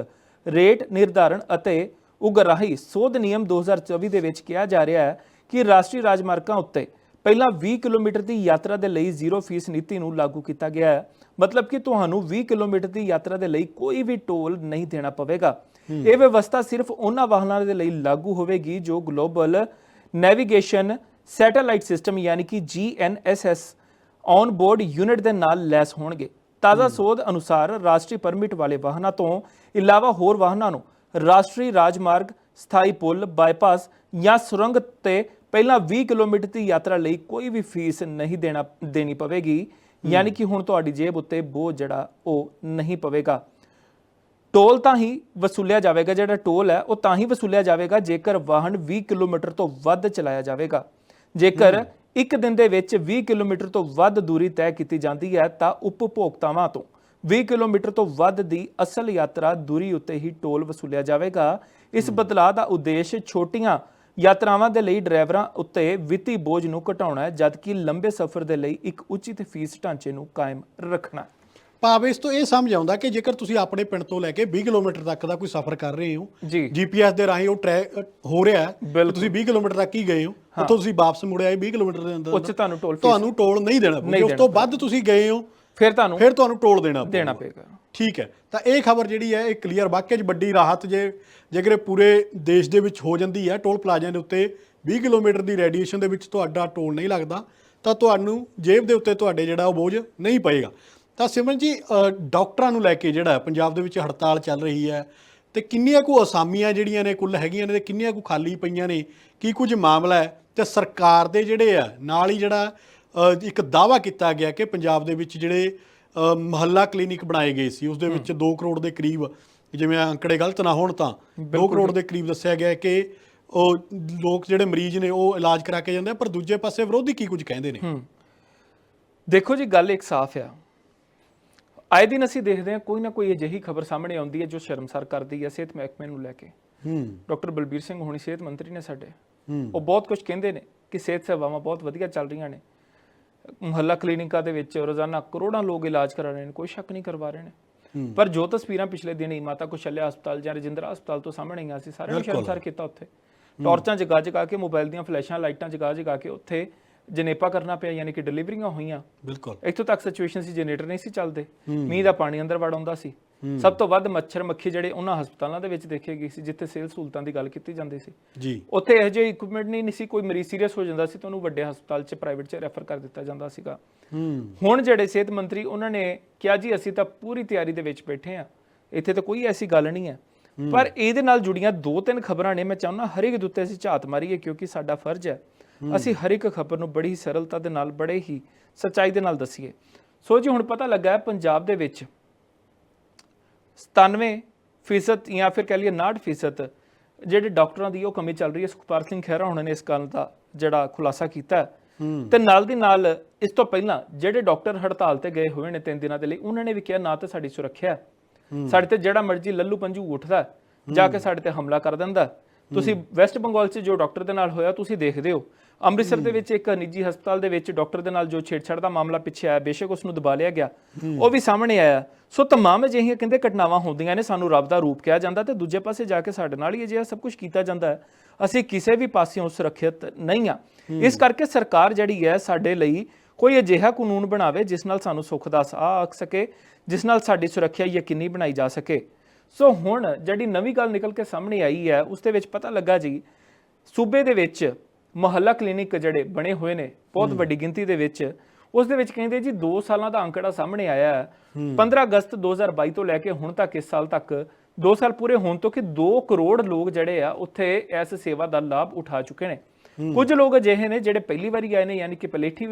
ਰੇਟ ਨਿਰਧਾਰਨ ਅਤੇ ਉਗਰਾਹੀ ਸੋਧ ਨਿਯਮ 2024 ਦੇ ਵਿੱਚ ਕਿਹਾ ਜਾ ਰਿਹਾ ਹੈ ਕਿ ਰਾਸ਼ਟਰੀ ਰਾਜਮਾਰਗਾਂ ਉੱਤੇ ਪਹਿਲਾਂ 20 ਕਿਲੋਮੀਟਰ ਦੀ ਯਾਤਰਾ ਦੇ ਲਈ ਜ਼ੀਰੋ ਫੀਸ ਨੀਤੀ ਨੂੰ ਲਾਗੂ ਕੀਤਾ ਗਿਆ ਹੈ। ਮਤਲਬ ਕਿ ਤੁਹਾਨੂੰ 20 ਕਿਲੋਮੀਟਰ ਦੀ ਯਾਤਰਾ ਦੇ ਲਈ ਕੋਈ ਵੀ ਟੋਲ ਨਹੀਂ ਦੇਣਾ ਪਵੇਗਾ। ਇਹ ਵਿਵਸਥਾ ਸਿਰਫ ਉਹਨਾਂ ਵਾਹਨਾਂ ਦੇ ਲਈ ਲਾਗੂ ਹੋਵੇਗੀ ਜੋ ਗਲੋਬਲ ਨੈਵੀਗੇਸ਼ਨ ਸੈਟੇਲਾਈਟ ਸਿਸਟਮ ਯਾਨੀ ਕਿ GNSS ਔਨ ਬੋਰਡ ਯੂਨਿਟ ਦੇ ਨਾਲ ਲੈਸ ਹੋਣਗੇ। ਤਾਜ਼ਾ ਸੋਧ ਅਨੁਸਾਰ ਰਾਸ਼ਟਰੀ ਪਰਮਿਟ ਵਾਲੇ ਵਾਹਨਾਂ ਤੋਂ ਇਲਾਵਾ ਹੋਰ ਵਾਹਨਾਂ ਨੂੰ ਰਾਸ਼ਟਰੀ ਰਾਜਮਾਰਗ ਸਥਾਈ ਪੁਲ ਬਾਈਪਾਸ ਜਾਂ ਸੁਰੰਗ ਤੇ ਪਹਿਲਾਂ 20 ਕਿਲੋਮੀਟਰ ਦੀ ਯਾਤਰਾ ਲਈ ਕੋਈ ਵੀ ਫੀਸ ਨਹੀਂ ਦੇਣਾ ਦੇਣੀ ਪਵੇਗੀ। ਯਾਨੀ ਕਿ ਹੁਣ ਤੁਹਾਡੀ ਜੇਬ ਉੱਤੇ ਬੋਝ ਜਿਹੜਾ ਉਹ ਨਹੀਂ ਪਵੇਗਾ। ਟੋਲ ਤਾਂ ਹੀ ਵਸੂਲਿਆ ਜਾਵੇਗਾ ਜਿਹੜਾ ਟੋਲ ਹੈ ਉਹ ਤਾਂ ਹੀ ਵਸੂਲਿਆ ਜਾਵੇਗਾ ਜੇਕਰ ਵਾਹਨ 20 ਕਿਲੋਮੀਟਰ ਤੋਂ ਵੱਧ ਚਲਾਇਆ ਜਾਵੇਗਾ। ਜੇਕਰ ਇੱਕ ਦਿਨ ਦੇ ਵਿੱਚ 20 ਕਿਲੋਮੀਟਰ ਤੋਂ ਵੱਧ ਦੂਰੀ ਤੈਅ ਕੀਤੀ ਜਾਂਦੀ ਹੈ ਤਾਂ ਉਪਭੋਗਤਾਵਾਂ ਤੋਂ 20 ਕਿਲੋਮੀਟਰ ਤੋਂ ਵੱਧ ਦੀ ਅਸਲ ਯਾਤਰਾ ਦੂਰੀ ਉੱਤੇ ਹੀ ਟੋਲ ਵਸੂਲਿਆ ਜਾਵੇਗਾ। ਇਸ ਬਦਲਾਅ ਦਾ ਉਦੇਸ਼ ਛੋਟੀਆਂ ਯਾਤਰਾਵਾਂ ਦੇ ਲਈ ਡਰਾਈਵਰਾਂ ਉੱਤੇ ਵਿੱਤੀ ਬੋਝ ਨੂੰ ਘਟਾਉਣਾ ਹੈ ਜਦਕਿ ਲੰਬੇ ਸਫ਼ਰ ਦੇ ਲਈ ਇੱਕ ਉਚਿਤ ਫੀਸ ਢਾਂਚੇ ਨੂੰ ਕਾਇਮ ਰੱਖਣਾ ਹੈ। ਭਾਵ ਇਸ ਤੋਂ ਇਹ ਸਮਝ ਆਉਂਦਾ ਕਿ ਜੇਕਰ ਤੁਸੀਂ ਆਪਣੇ ਪਿੰਡ ਤੋਂ ਲੈ ਕੇ 20 ਕਿਲੋਮੀਟਰ ਤੱਕ ਦਾ ਕੋਈ ਸਫ਼ਰ ਕਰ ਰਹੇ ਹੋ ਜੀਪੀਐਸ ਦੇ ਰਾਹੀਂ ਉਹ ਟਰੈਕ ਹੋ ਰਿਹਾ ਹੈ। ਤੁਸੀਂ 20 ਕਿਲੋਮੀਟਰ ਤੱਕ ਹੀ ਗਏ ਹੋ ਉੱਥੋਂ ਤੁਸੀਂ ਵਾਪਸ ਮੁੜ ਆਏ 20 ਕਿਲੋਮੀਟਰ ਦੇ ਅੰਦਰ। ਉੱਚ ਤੁਹਾਨੂੰ ਟੋਲ ਤੁਹਾਨੂੰ ਟੋਲ ਨਹੀਂ ਦੇਣਾ ਪਊਗਾ ਉਸ ਤੋਂ ਵੱਧ ਤੁਸੀਂ ਗਏ ਹੋ ਫਿਰ ਤੁਹਾਨੂੰ ਫਿਰ ਤੁਹਾਨੂੰ ਟੋਲ ਦੇਣਾ ਪਊਗਾ। ਦੇਣਾ ਪਏਗਾ। ਠੀਕ ਹੈ। ਤਾਂ ਇਹ ਖਬਰ ਜਿਹੜੀ ਹੈ ਇਹ ਕਲੀਅਰ ਵਾਕਿਆ 'ਚ ਵੱਡੀ ਰਾਹਤ ਜੇ ਜੇਕਰ ਪੂਰੇ ਦੇਸ਼ ਦੇ ਵਿੱਚ ਹੋ ਜਾਂਦੀ ਹੈ ਟੋਲ ਪਲਾਜ਼ਿਆਂ ਦੇ ਉੱਤੇ 20 ਕਿਲੋਮੀਟਰ ਦੀ ਰੇਡੀਏਸ਼ਨ ਦੇ ਵਿੱਚ ਤੁਹਾਡਾ ਟੋਲ ਨਹੀਂ ਲੱਗਦਾ ਤਾਂ ਤੁਹਾਨੂੰ ਜੇਬ ਦੇ ਉੱਤੇ ਤੁਹਾਡੇ ਜਿਹੜਾ ਉਹ ਬੋਝ ਨਹੀਂ ਪਏਗਾ। ਤਾਂ ਸਿਮਰਨ ਜੀ ਅ, ਡਾਕਟਰਾਂ ਨੂੰ ਲੈ ਕੇ ਜਿਹੜਾ ਪੰਜਾਬ ਦੇ ਵਿੱਚ ਹੜਤਾਲ ਚੱਲ ਰਹੀ ਹੈ ਤੇ ਕਿੰਨੀਆਂ ਕੁ ਅਸਾਮੀਆਂ ਜਿਹੜੀਆਂ ਨੇ ਕੁੱਲ ਹੈਗੀਆਂ ਨੇ ਤੇ ਕਿੰਨੀਆਂ ਕੁ ਖਾਲੀ ਪਈਆਂ ਨੇ ਕੀ ਕੁਝ ਮਾਮਲਾ ਹੈ? ਤੇ ਸਰਕਾਰ ਦੇ ਜਿਹੜੇ ਆ ਨਾਲ ਹੀ ਜਿਹੜਾ ਇੱਕ ਦਾਵਾ ਕੀਤਾ ਗਿਆ ਕਿ ਪੰਜਾਬ ਦੇ ਵਿੱਚ ਜਿਹੜੇ ਮੁਹੱਲਾ ਕਲੀਨਿਕ ਬਣਾਏ ਗਏ ਸੀ। ਉਸ ਦੇ ਵਿੱਚ 2 ਕਰੋੜ ਦੇ ਕਰੀਬ ਜਿਵੇਂ ਅੰਕੜੇ ਗਲਤ ਨਾ ਹੋਣ ਤਾਂ 2 ਕਰੋੜ ਦੇ ਕਰੀਬ ਦੱਸਿਆ ਗਿਆ ਕਿ ਉਹ ਲੋਕ ਜਿਹੜੇ ਮਰੀਜ਼ ਨੇ ਉਹ ਇਲਾਜ ਕਰਾ ਕੇ ਜਾਂਦੇ ਆ ਪਰ ਦੂਜੇ ਪਾਸੇ ਵਿਰੋਧੀ ਕੀ ਕੁਝ ਕਹਿੰਦੇ ਨੇ? ਦੇਖੋ ਜੀ ਗੱਲ ਇੱਕ ਸਾਫ਼ ਆ। ਆਏ ਦਿਨ ਅਸੀਂ ਦੇਖਦੇ ਹਾਂ ਕੋਈ ਨਾ ਕੋਈ ਅਜਿਹੀ ਖਬਰ ਸਾਹਮਣੇ ਆਉਂਦੀ ਹੈ ਜੋ ਸ਼ਰਮਸਾਰ ਕਰਦੀ ਹੈ ਸਿਹਤ ਮਹਿਕਮੇ ਨੂੰ ਲੈ ਕੇ। ਹੂੰ। ਡਾਕਟਰ ਬਲਬੀਰ ਸਿੰਘ ਹੋਣੀ ਸਿਹਤ ਮੰਤਰੀ ਨੇ ਸਾਡੇ। ਉਹ ਬਹੁਤ ਕੁਝ ਕਹਿੰਦੇ ਨੇ ਕਿ ਸਿਹਤ ਸੇਵਾਵਾਂ ਬਹੁਤ ਵਧੀਆ ਚੱਲ ਰਹੀਆਂ ਨੇ। ਮੁਹੱਲਾ ਕਲੀਨਿਕਾਂ ਦੇ ਵਿੱਚ ਰੋਜ਼ਾਨਾ ਕਰੋੜਾਂ ਲੋਕ ਇਲਾਜ ਕਰਾ ਰਹੇ ਨੇ ਕੋਈ ਸ਼ੱਕ ਨਹੀਂ ਕਰਵਾ ਰਹੇ ਨੇ। ਹੂੰ। ਪਰ ਜੋ ਤਸਵੀਰਾਂ ਪਿਛਲੇ ਦਿਨੀ ਮਾਤਾ ਕੁਸ਼ਲਿਆ ਹਸਪਤਾਲ ਜਾਂ ਰਜਿੰਦਰਾ ਹਸਪਤਾਲ ਤੋਂ ਸਾਹਮਣੇ ਆਈਆਂ ਸੀ ਸਾਰਿਆਂ ਨੇ ਸ਼ਰਮਸਾਰ ਕੀਤਾ ਉੱਥੇ। ਟਾਰਚਾਂ ਜਗਾ ਜਗਾ ਕੇ ਮੋਬਾਈਲ ਦੀਆਂ ਫਲੈਸ਼ਾਂ ਲਾਈਟਾਂ ਜਗਾ ਜਗਾ ਕੇ ਉੱਥੇ ਜਨੇਪਾ ਕਰਨਾ ਪਿਆ ਯਾਨੀ ਕਿ ਡਿਲੀਵਰੀਆਂ ਹੋਈਆਂ। ਬਿਲਕੁਲ। ਇੱਥੋਂ ਤੱਕ ਸਿਚੁਏਸ਼ਨ ਸੀ ਜਨਰੇਟਰ ਨਹੀਂ ਸੀ ਚੱਲਦੇ। ਮੀਂਹ ਦਾ ਪਾਣੀ ਅੰਦਰ ਵੜ ਆਉਂਦਾ ਸੀ। ਸਭ ਤੋਂ ਵੱਧ ਮੱਛਰ ਮੱਖੀ ਜਿਹੜੇ ਉਹਨਾਂ ਹਸਪਤਾਲਾਂ ਦੇ ਵਿੱਚ ਦੇਖੇ ਗਏ ਸੀ ਜਿੱਥੇ ਸਿਹਤ ਸਹੂਲਤਾਂ ਦੀ ਗੱਲ ਕੀਤੀ ਜਾਂਦੀ ਸੀ। ਜੀ। ਉੱਥੇ ਇਹੋ ਜਿਹੇ ਇਕਵਿਪਮੈਂਟ ਨਹੀਂ ਸੀ ਕੋਈ ਮਰੀਜ਼ ਸੀਰੀਅਸ ਹੋ ਜਾਂਦਾ ਸੀ ਤਾਂ ਉਹਨੂੰ ਵੱਡੇ ਹਸਪਤਾਲ 'ਚ ਪ੍ਰਾਈਵੇਟ 'ਚ ਰੈਫਰ ਕਰ ਦਿੱਤਾ ਜਾਂਦਾ ਸੀਗਾ। ਹੂੰ। ਹੁਣ ਜਿਹੜੇ ਸਿਹਤ ਮੰਤਰੀ ਉਹਨਾਂ ਨੇ ਕਿਹਾ ਜੀ ਅਸੀਂ ਤਾਂ ਪੂਰੀ ਤਿਆਰੀ ਦੇ ਵਿੱਚ ਬੈਠੇ ਆ ਇੱਥੇ ਤਾਂ ਕੋਈ ਐਸੀ ਗੱਲ ਨਹੀਂ ਹੈ। ਪਰ ਇਹਦੇ ਨਾਲ ਜੁੜੀਆਂ ਦੋ ਤਿੰਨ ਖਬਰਾਂ ਨੇ ਮੈਂ ਚਾਹੁੰਦਾ ਹਰ ਇੱਕ ਦੇ ਉੱਤੇ ਅਸੀਂ ਝਾਤ ਮਾਰੀਏ ਕਿਉਂਕਿ ਸਾਡਾ ਫਰਜ਼ ਹੈ। ਅਸੀਂ ਹਰ ਇੱਕ ਖਬਰ ਨੂੰ ਬੜੀ ਸਰਲਤਾ ਦੇ ਨਾਲ ਬੜੇ ਹੀ ਸੱਚਾਈ ਦੇ ਨਾਲ ਦਸੀਏ। ਸੋ ਜੀ ਹੁਣ ਪਤਾ ਲੱਗਾ ਹੈ ਪੰਜਾਬ ਦੇ ਵਿੱਚ 97% ਫੀਸਦ ਜਾਂ ਫਿਰ ਕਹਿ ਲਈਏ 69% ਫੀਸਦ ਜਿਹੜੇ ਡਾਕਟਰਾਂ ਦੀ ਉਹ ਕਮੀ ਚੱਲ ਰਹੀ ਹੈ। ਸੁਖਪਾਲ ਸਿੰਘ ਖਹਿਰਾ ਉਹਨਾਂ ਨੇ ਇਸ ਗੱਲ ਦਾ ਜਿਹੜਾ ਖੁਲਾਸਾ ਕੀਤਾ। ਤੇ ਨਾਲ ਦੀ ਨਾਲ ਇਸ ਤੋਂ ਪਹਿਲਾਂ ਜਿਹੜੇ ਡਾਕਟਰ ਹੜਤਾਲ ਤੇ ਗਏ ਹੋਏ ਨੇ ਤਿੰਨ ਦਿਨਾਂ ਦੇ ਲਈ ਉਹਨਾਂ ਨੇ ਵੀ ਕਿਹਾ ਨਾ ਤਾਂ ਸਾਡੀ ਸੁਰੱਖਿਆ ਸਾਡੇ ਤੇ ਜਿਹੜਾ ਮਰਜ਼ੀ ਲੱਲੂ ਪੰਜੂ ਉੱਠਦਾ ਜਾ ਕੇ ਸਾਡੇ ਤੇ ਹਮਲਾ ਕਰ ਦਿੰਦਾ। ਤੁਸੀਂ ਵੈਸਟ ਬੰਗਾਲ 'ਚ ਜੋ ਡਾਕਟਰ ਦੇ ਨਾਲ ਹੋਇਆ ਤੁਸੀਂ ਦੇਖਦੇ ਹੋ। ਅੰਮ੍ਰਿਤਸਰ ਦੇ ਵਿੱਚ ਇੱਕ ਨਿੱਜੀ ਹਸਪਤਾਲ ਦੇ ਵਿੱਚ ਡਾਕਟਰ ਦੇ ਨਾਲ ਜੋ ਛੇੜਛਾੜ ਦਾ ਮਾਮਲਾ ਪਿੱਛੇ ਆਇਆ ਬੇਸ਼ੱਕ ਉਸ ਨੂੰ ਦਬਾ ਲਿਆ ਗਿਆ। ਉਹ ਵੀ ਸਾਹਮਣੇ ਆਇਆ। ਸੋ ਤਮਾਮ ਅਜਿਹੀਆਂ ਕਹਿੰਦੇ ਘਟਨਾਵਾਂ ਹੁੰਦੀਆਂ ਨੇ ਸਾਨੂੰ ਰੱਬ ਦਾ ਰੂਪ ਕਿਹਾ ਜਾਂਦਾ ਤੇ ਦੂਜੇ ਪਾਸੇ ਜਾ ਕੇ ਸਾਡੇ ਨਾਲ ਹੀ ਅਜਿਹਾ ਸਭ ਕੁਝ ਕੀਤਾ ਜਾਂਦਾ ਹੈ। ਅਸੀਂ ਕਿਸੇ ਵੀ ਪਾਸਿਓਂ ਸੁਰੱਖਿਅਤ ਨਹੀਂ ਆ ਇਸ ਕਰਕੇ ਸਰਕਾਰ ਜਿਹੜੀ ਹੈ ਸਾਡੇ ਲਈ ਕੋਈ ਅਜਿਹਾ ਕਾਨੂੰਨ ਬਣਾਵੇ ਜਿਸ ਨਾਲ ਸਾਨੂੰ ਸੁੱਖ ਦਾ ਸਾਹ ਆ ਸਕੇ ਜਿਸ ਨਾਲ ਸਾਡੀ ਸੁਰੱਖਿਆ ਯਕੀਨੀ ਬਣਾਈ ਜਾ ਸਕੇ। ਸੋ ਹੁਣ ਜਿਹੜੀ ਨਵੀਂ ਗੱਲ ਨਿਕਲ ਕੇ ਸਾਹਮਣੇ ਆਈ ਹੈ ਉਸ ਦੇ ਵਿੱਚ ਪਤਾ ਲੱਗਾ ਜੀ ਸੂਬੇ ਦੇ ਵਿੱਚ ਮੁਹੱਲਾ ਕਲੀਨਿਕ ਜਿਹੜੇ ਬਣੇ ਹੋਏ ਨੇ ਬਹੁਤ ਵੱਡੀ ਗਿਣਤੀ ਦੇ ਵਿੱਚ ਉਸ ਦੇ ਵਿੱਚ ਕਹਿੰਦੇ ਜੀ 2 ਸਾਲਾਂ ਦਾ ਅੰਕੜਾ ਸਾਹਮਣੇ ਆਇਆ ਹੈ। 15 ਅਗਸਤ 2022 ਤੋਂ ਲੈ ਕੇ ਹੁਣ ਤੱਕ ਇਸ ਸਾਲ ਤੱਕ 2 ਸਾਲ ਪੂਰੇ ਹੋਣ ਤੋਂ ਕਿ 2 ਕਰੋੜ ਲੋਕ ਜਿਹੜੇ ਆ ਉੱਥੇ ਇਸ ਸੇਵਾ ਦਾ ਲਾਭ ਉਠਾ ਚੁੱਕੇ ਨੇ। ਕੁਝ ਲੋਕ ਅਜਿਹੇ ਨੇ ਜਿਹੜੇ ਪਹਿਲੀ ਵਾਰੀ ਆਏ ਨੇ ਯਾਨੀ ਕਿ ਪਲੇਠੀ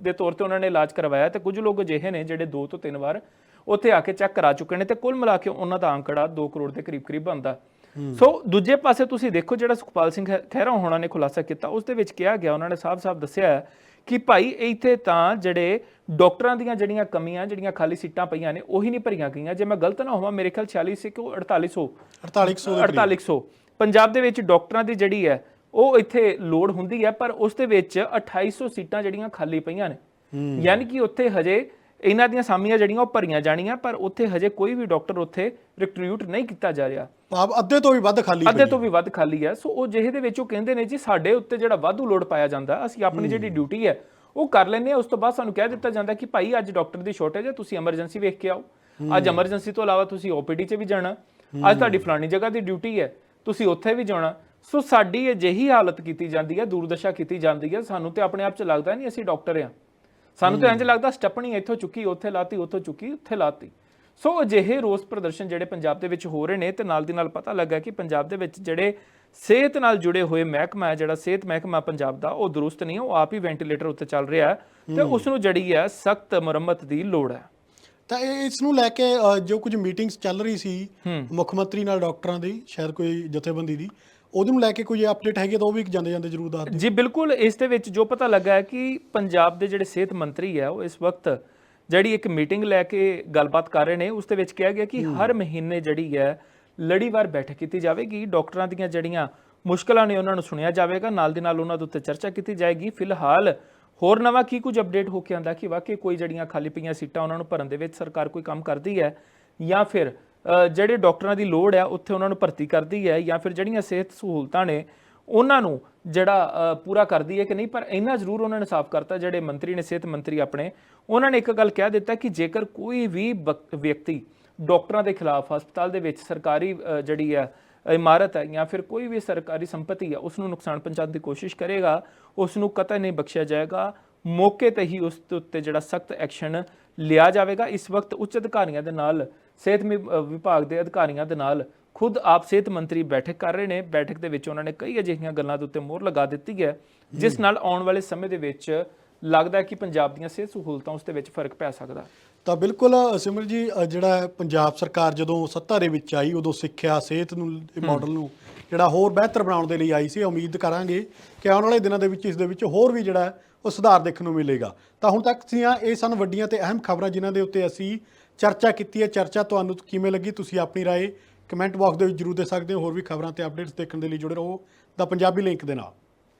ਦੇ ਤੌਰ ਤੇ ਉਹਨਾਂ ਨੇ ਇਲਾਜ ਕਰਵਾਇਆ ਤੇ ਕੁਝ ਲੋਕ ਅਜਿਹੇ ਨੇ ਜਿਹੜੇ 2 ਤੋਂ 3 ਵਾਰ ਉੱਥੇ ਆ ਕੇ ਚੈੱਕ ਕਰਾ ਚੁੱਕੇ ਨੇ ਤੇ ਕੁੱਲ ਮਿਲਾ ਕੇ ਉਹਨਾਂ ਦਾ ਅੰਕੜਾ 2 ਕਰੋੜ ਦੇ ਕਰੀਬ ਕਰੀਬ ਬਣਦਾ। ਸੋ ਦੂਜੇ ਪਾਸੇ ਤੁਸੀਂ ਦੇਖੋ ਜਿਹੜਾ ਸੁਖਪਾਲ ਸਿੰਘ ਖਹਿ- ਖਹਿਰਾ ਹੋਣਾ ਨੇ ਖੁਲਾਸਾ ਕੀਤਾ ਉਸ ਦੇ ਵਿੱਚ ਕਿਹਾ ਗਿਆ ਉਹਨਾਂ ਨੇ ਸਾਫ਼-ਸਾਫ਼ ਦੱਸਿਆ ਕਿ ਭਾਈ ਇੱਥੇ ਤਾਂ ਜਿਹੜੇ ਡਾਕਟਰਾਂ ਦੀਆਂ ਜਿਹੜੀਆਂ ਕਮੀਆਂ ਜਿਹੜੀਆਂ ਖਾਲੀ ਸੀਟਾਂ ਪਈਆਂ ਨੇ ਉਹੀ ਨਹੀਂ ਭਰੀਆਂ ਗਈਆਂ। ਜੇ ਮੈਂ ਗਲਤ ਨਾ ਹੋਵਾਂ ਮੇਰੇ ਖਿਆਲ 46 ਸੀ ਕਿ ਉਹ 4800 4800 ਦੇ 4800 ਪੰਜਾਬ ਦੇ ਵਿੱਚ ਡਾਕਟਰਾਂ ਦੀ ਜਿਹੜੀ ਹੈ ਉਹ ਇੱਥੇ ਲੋੜ ਹੁੰਦੀ ਹੈ ਪਰ ਉਸ ਦੇ ਵਿੱਚ 2800 ਸੀਟਾਂ ਜਿਹੜੀਆਂ ਖਾਲੀ ਪਈਆਂ ਨੇ। ਯਾਨੀ ਕਿ ਉੱਥੇ ਹਜੇ ਇਹਨਾਂ ਦੀਆਂ ਸਾਮੀਆਂ ਜਿਹੜੀਆਂ ਉਹ ਭਰੀਆਂ ਜਾਣੀਆਂ ਪਰ ਉੱਥੇ ਹਜੇ ਕੋਈ ਵੀ ਡਾਕਟਰ ਉੱਥੇ ਰਿਕਰੂਟ ਨਹੀਂ ਕੀਤਾ ਜਾ ਰਿਹਾ। ਭਾਵ ਅੱਧੇ ਤੋਂ ਵੀ ਵੱਧ ਖਾਲੀ ਅੱਧੇ ਤੋਂ ਵੀ ਵੱਧ ਖਾਲੀ ਹੈ। ਸੋ ਉਹ ਜਿਹੇ ਦੇ ਵਿੱਚ ਉਹ ਕਹਿੰਦੇ ਨੇ ਜੀ ਸਾਡੇ ਉੱਤੇ ਜਿਹੜਾ ਵਾਧੂ ਲੋਡ ਪਾਇਆ ਜਾਂਦਾ ਅਸੀਂ ਆਪਣੀ ਜਿਹੜੀ ਡਿਊਟੀ ਹੈ ਉਹ ਕਰ ਲੈਂਦੇ ਆ ਉਸ ਤੋਂ ਬਾਅਦ ਸਾਨੂੰ ਕਹਿ ਦਿੱਤਾ ਜਾਂਦਾ ਕਿ ਭਾਈ ਅੱਜ ਡਾਕਟਰ ਦੀ ਸ਼ਾਰਟੇਜ ਹੈ ਤੁਸੀਂ ਐਮਰਜੈਂਸੀ ਵੇਖ ਕੇ ਆਓ। ਅੱਜ ਐਮਰਜੈਂਸੀ ਤੋਂ ਇਲਾਵਾ ਤੁਸੀਂ ਓਪੀਡੀ 'ਚ ਵੀ ਜਾਣਾ। ਅੱਜ ਤੁਹਾਡੀ ਫਲਾਣੀ ਜਗ੍ਹਾ ਦੀ ਡਿਊਟੀ ਹੈ ਤੁਸੀਂ ਉੱਥੇ ਵੀ ਜਾਣਾ। ਸੋ ਸਾਡੀ ਅਜਿਹੀ ਹਾਲਤ ਕੀਤੀ ਜਾਂਦੀ ਹੈ ਦੂਰਦਸ਼ਾ ਕੀਤੀ ਜਾਂਦੀ ਹੈ। ਸਾਨੂੰ ਤੇ ਆਪਣੇ ਆਪ 'ਚ ਲੱਗਦਾ ਨਹੀਂ ਅਸੀਂ ਡਾਕਟਰ ਆ ਸਾਨੂੰ ਤਾਂ ਇੰਜ ਲੱਗਦਾ ਸਟੱਪਣੀ ਇੱਥੋਂ ਚੁੱਕੀ ਉੱਥੇ ਲਾਤੀ ਉੱਥੋਂ ਚੁੱਕੀ ਉੱਥੇ ਲਾਤੀ। ਸੋ ਅਜਿਹੇ ਰੋਸ ਪ੍ਰਦਰਸ਼ਨ ਜਿਹੜੇ ਪੰਜਾਬ ਦੇ ਵਿੱਚ ਹੋ ਰਹੇ ਨੇ ਤੇ ਨਾਲ ਦੀ ਨਾਲ ਪਤਾ ਲੱਗਾ ਕਿ ਪੰਜਾਬ ਦੇ ਵਿੱਚ ਜਿਹੜੇ ਸਿਹਤ ਨਾਲ ਜੁੜੇ ਹੋਏ ਮਹਿਕਮਾ ਹੈ ਜਿਹੜਾ ਸਿਹਤ ਮਹਿਕਮਾ ਪੰਜਾਬ ਦਾ ਉਹ ਦਰੁਸਤ ਨਹੀਂ ਉਹ ਆਪ ਹੀ ਵੈਂਟੀਲੇਟਰ ਉੱਤੇ ਚੱਲ ਰਿਹਾ ਹੈ ਤੇ ਉਸ ਨੂੰ ਜਿਹੜੀ ਹੈ ਸਖਤ ਮੁਰੰਮਤ ਦੀ ਲੋੜ ਹੈ। ਤਾਂ ਇਸ ਨੂੰ ਲੈ ਕੇ ਜੋ ਕੁਝ ਮੀਟਿੰਗਸ ਚੱਲ ਰਹੀ ਸੀ ਮੁੱਖ ਮੰਤਰੀ ਨਾਲ ਡਾਕਟਰਾਂ ਦੀ ਸ਼ਾਇਦ ਕੋਈ ਜਥੇਬੰਦੀ ਦੀ ਉਹਦੇ ਨੂੰ ਲੈ ਕੇ ਕੋਈ ਅਪਡੇਟ ਹੈਗੀ ਤਾਂ ਉਹ ਵੀ ਜਾਂਦੇ ਜਾਂਦੇ ਜ਼ਰੂਰ ਦੱਸ ਦਿਓ। ਜੀ ਬਿਲਕੁਲ ਇਸ ਦੇ ਵਿੱਚ ਜੋ ਪਤਾ ਲੱਗਾ ਹੈ ਕਿ ਪੰਜਾਬ ਦੇ ਜਿਹੜੇ ਸਿਹਤ ਮੰਤਰੀ ਹੈ ਉਹ ਇਸ ਵਕਤ ਜਿਹੜੀ ਇੱਕ ਮੀਟਿੰਗ ਲੈ ਕੇ ਗੱਲਬਾਤ ਕਰ ਰਹੇ ਨੇ ਉਸ ਦੇ ਵਿੱਚ ਕਿਹਾ ਗਿਆ ਕਿ ਹਰ ਮਹੀਨੇ ਜਿਹੜੀ ਹੈ ਲੜੀਵਾਰ ਬੈਠਕ ਕੀਤੀ ਜਾਵੇਗੀ। ਡਾਕਟਰਾਂ ਦੀਆਂ ਜਿਹੜੀਆਂ ਮੁਸ਼ਕਲਾਂ ਨੇ ਉਹਨਾਂ ਨੂੰ ਸੁਣਿਆ ਜਾਵੇਗਾ। ਨਾਲ ਦੀ ਨਾਲ ਉਹਨਾਂ ਦੇ ਉੱਤੇ ਚਰਚਾ ਕੀਤੀ ਜਾਏਗੀ। ਫਿਲਹਾਲ ਹੋਰ ਨਵਾਂ ਕੀ ਕੁਝ ਅਪਡੇਟ ਹੋ ਕੇ ਆਂਦਾ ਕਿ ਵਾਕਈ ਕੋਈ ਜਿਹੜੀਆਂ ਖਾਲੀ ਪਈਆਂ ਸੀਟਾਂ ਉਹਨਾਂ ਨੂੰ ਭਰਨ ਦੇ ਵਿੱਚ ਸਰਕਾਰ ਕੋਈ ਕੰਮ ਕਰਦੀ ਹੈ ਜਾਂ ਫਿਰ ਜਿਹੜੇ ਡਾਕਟਰਾਂ ਦੀ ਲੋੜ ਹੈ ਉੱਥੇ ਉਹਨਾਂ ਨੂੰ ਭਰਤੀ ਕਰਦੀ ਹੈ ਜਾਂ ਫਿਰ ਜਿਹੜੀਆਂ ਸਿਹਤ ਸਹੂਲਤਾਂ ਨੇ, ਉਹਨਾਂ ਨੂੰ ਜਿਹੜਾ ਪੂਰਾ ਕਰਦੀ ਹੈ ਕਿ ਨਹੀਂ? ਪਰ ਇੰਨਾ ਜ਼ਰੂਰ ਉਹਨਾਂ ਨੇ ਸਾਫ਼ ਕਰਤਾ, ਜਿਹੜੇ ਮੰਤਰੀ ਨੇ, ਸਿਹਤ ਮੰਤਰੀ ਆਪਣੇ, ਉਹਨਾਂ ਨੇ ਇੱਕ ਗੱਲ ਕਹਿ ਦਿੱਤਾ ਕਿ ਜੇਕਰ ਕੋਈ ਵੀ ਬਕ- ਵਿਅਕਤੀ ਡਾਕਟਰਾਂ ਦੇ ਖਿਲਾਫ ਹਸਪਤਾਲ ਦੇ ਵਿੱਚ ਸਰਕਾਰੀ ਜਿਹੜੀ ਹੈ, ਇਮਾਰਤ ਹੈ ਜਾਂ ਫਿਰ ਕੋਈ ਵੀ ਸਰਕਾਰੀ ਸੰਪਤੀ ਹੈ ਉਸ ਨੂੰ ਨੁਕਸਾਨ ਪਹੁੰਚਾਉਣ ਦੀ ਕੋਸ਼ਿਸ਼ ਕਰੇਗਾ ਉਸ ਨੂੰ ਕਤਈ ਨਹੀਂ ਬਖਸ਼ਿਆ ਜਾਏਗਾ, ਮੌਕੇ ਤੇ ਹੀ ਉਸ ਦੇ ਉੱਤੇ ਜਿਹੜਾ ਸਖਤ ਐਕਸ਼ਨ ਲਿਆ ਜਾਵੇਗਾ। ਇਸ ਵਕਤ ਉੱਚ ਅਧਿਕਾਰੀਆਂ ਦੇ ਨਾਲ ਸਿਹਤ ਵਿਭਾਗ ਦੇ ਅਧਿਕਾਰੀਆਂ ਦੇ ਨਾਲ ਖੁਦ ਆਪ ਸਿਹਤ ਮੰਤਰੀ ਬੈਠਕ ਕਰ ਰਹੇ ਨੇ। ਬੈਠਕ ਦੇ ਵਿੱਚ ਉਹਨਾਂ ਨੇ ਕਈ ਅਜਿਹੀਆਂ ਗੱਲਾਂ ਦੇ ਉੱਤੇ ਮੋਹਰ ਲਗਾ ਦਿੱਤੀ ਹੈ ਜਿਸ ਨਾਲ ਆਉਣ ਵਾਲੇ ਸਮੇਂ ਦੇ ਵਿੱਚ ਲੱਗਦਾ ਹੈ ਕਿ ਪੰਜਾਬ ਦੀਆਂ ਸਿਹਤ ਸਹੂਲਤਾਂ ਉਸ ਦੇ ਵਿੱਚ ਫ਼ਰਕ ਪੈ ਸਕਦਾ। ਤਾਂ ਬਿਲਕੁਲ ਸਿਮਰ ਜੀ ਜਿਹੜਾ ਪੰਜਾਬ ਸਰਕਾਰ ਜਦੋਂ ਸੱਤਾ ਦੇ ਵਿੱਚ ਆਈ ਉਦੋਂ ਸਿੱਖਿਆ ਸਿਹਤ ਨੂੰ ਮਾਡਲ ਨੂੰ ਜਿਹੜਾ ਹੋਰ ਬਿਹਤਰ ਬਣਾਉਣ ਦੇ ਲਈ ਆਈ ਸੀ ਉਮੀਦ ਕਰਾਂਗੇ ਕਿ ਆਉਣ ਵਾਲੇ ਦਿਨਾਂ ਦੇ ਵਿੱਚ ਇਸ ਦੇ ਵਿੱਚ ਹੋਰ ਵੀ ਜਿਹੜਾ ਉਹ ਸੁਧਾਰ ਦੇਖਣ ਨੂੰ ਮਿਲੇਗਾ ਤਾਂ ਹੁਣ ਤੱਕ ਦੀਆਂ ਇਹ ਸਨ ਵੱਡੀਆਂ ਤੇ ਅਹਿਮ ਖਬਰਾਂ ਜਿਨ੍ਹਾਂ ਦੇ ਉੱਤੇ ਅਸੀਂ ਚਰਚਾ ਕੀਤੀ ਹੈ ਚਰਚਾ ਤੁਹਾਨੂੰ ਕਿਵੇਂ ਲੱਗੀ ਤੁਸੀਂ ਆਪਣੀ رائے ਕਮੈਂਟ ਬਾਕਸ ਦੇ ਵਿੱਚ ਜਰੂਰ ਦੇ ਸਕਦੇ ਹੋ ਹੋਰ ਵੀ ਖਬਰਾਂ ਤੇ ਅਪਡੇਟਸ ਦੇਖਣ ਦੇ ਲਈ ਜੁੜੇ ਰਹੋ ਦਾ ਪੰਜਾਬੀ ਲਿੰਕ ਦੇ ਨਾਲ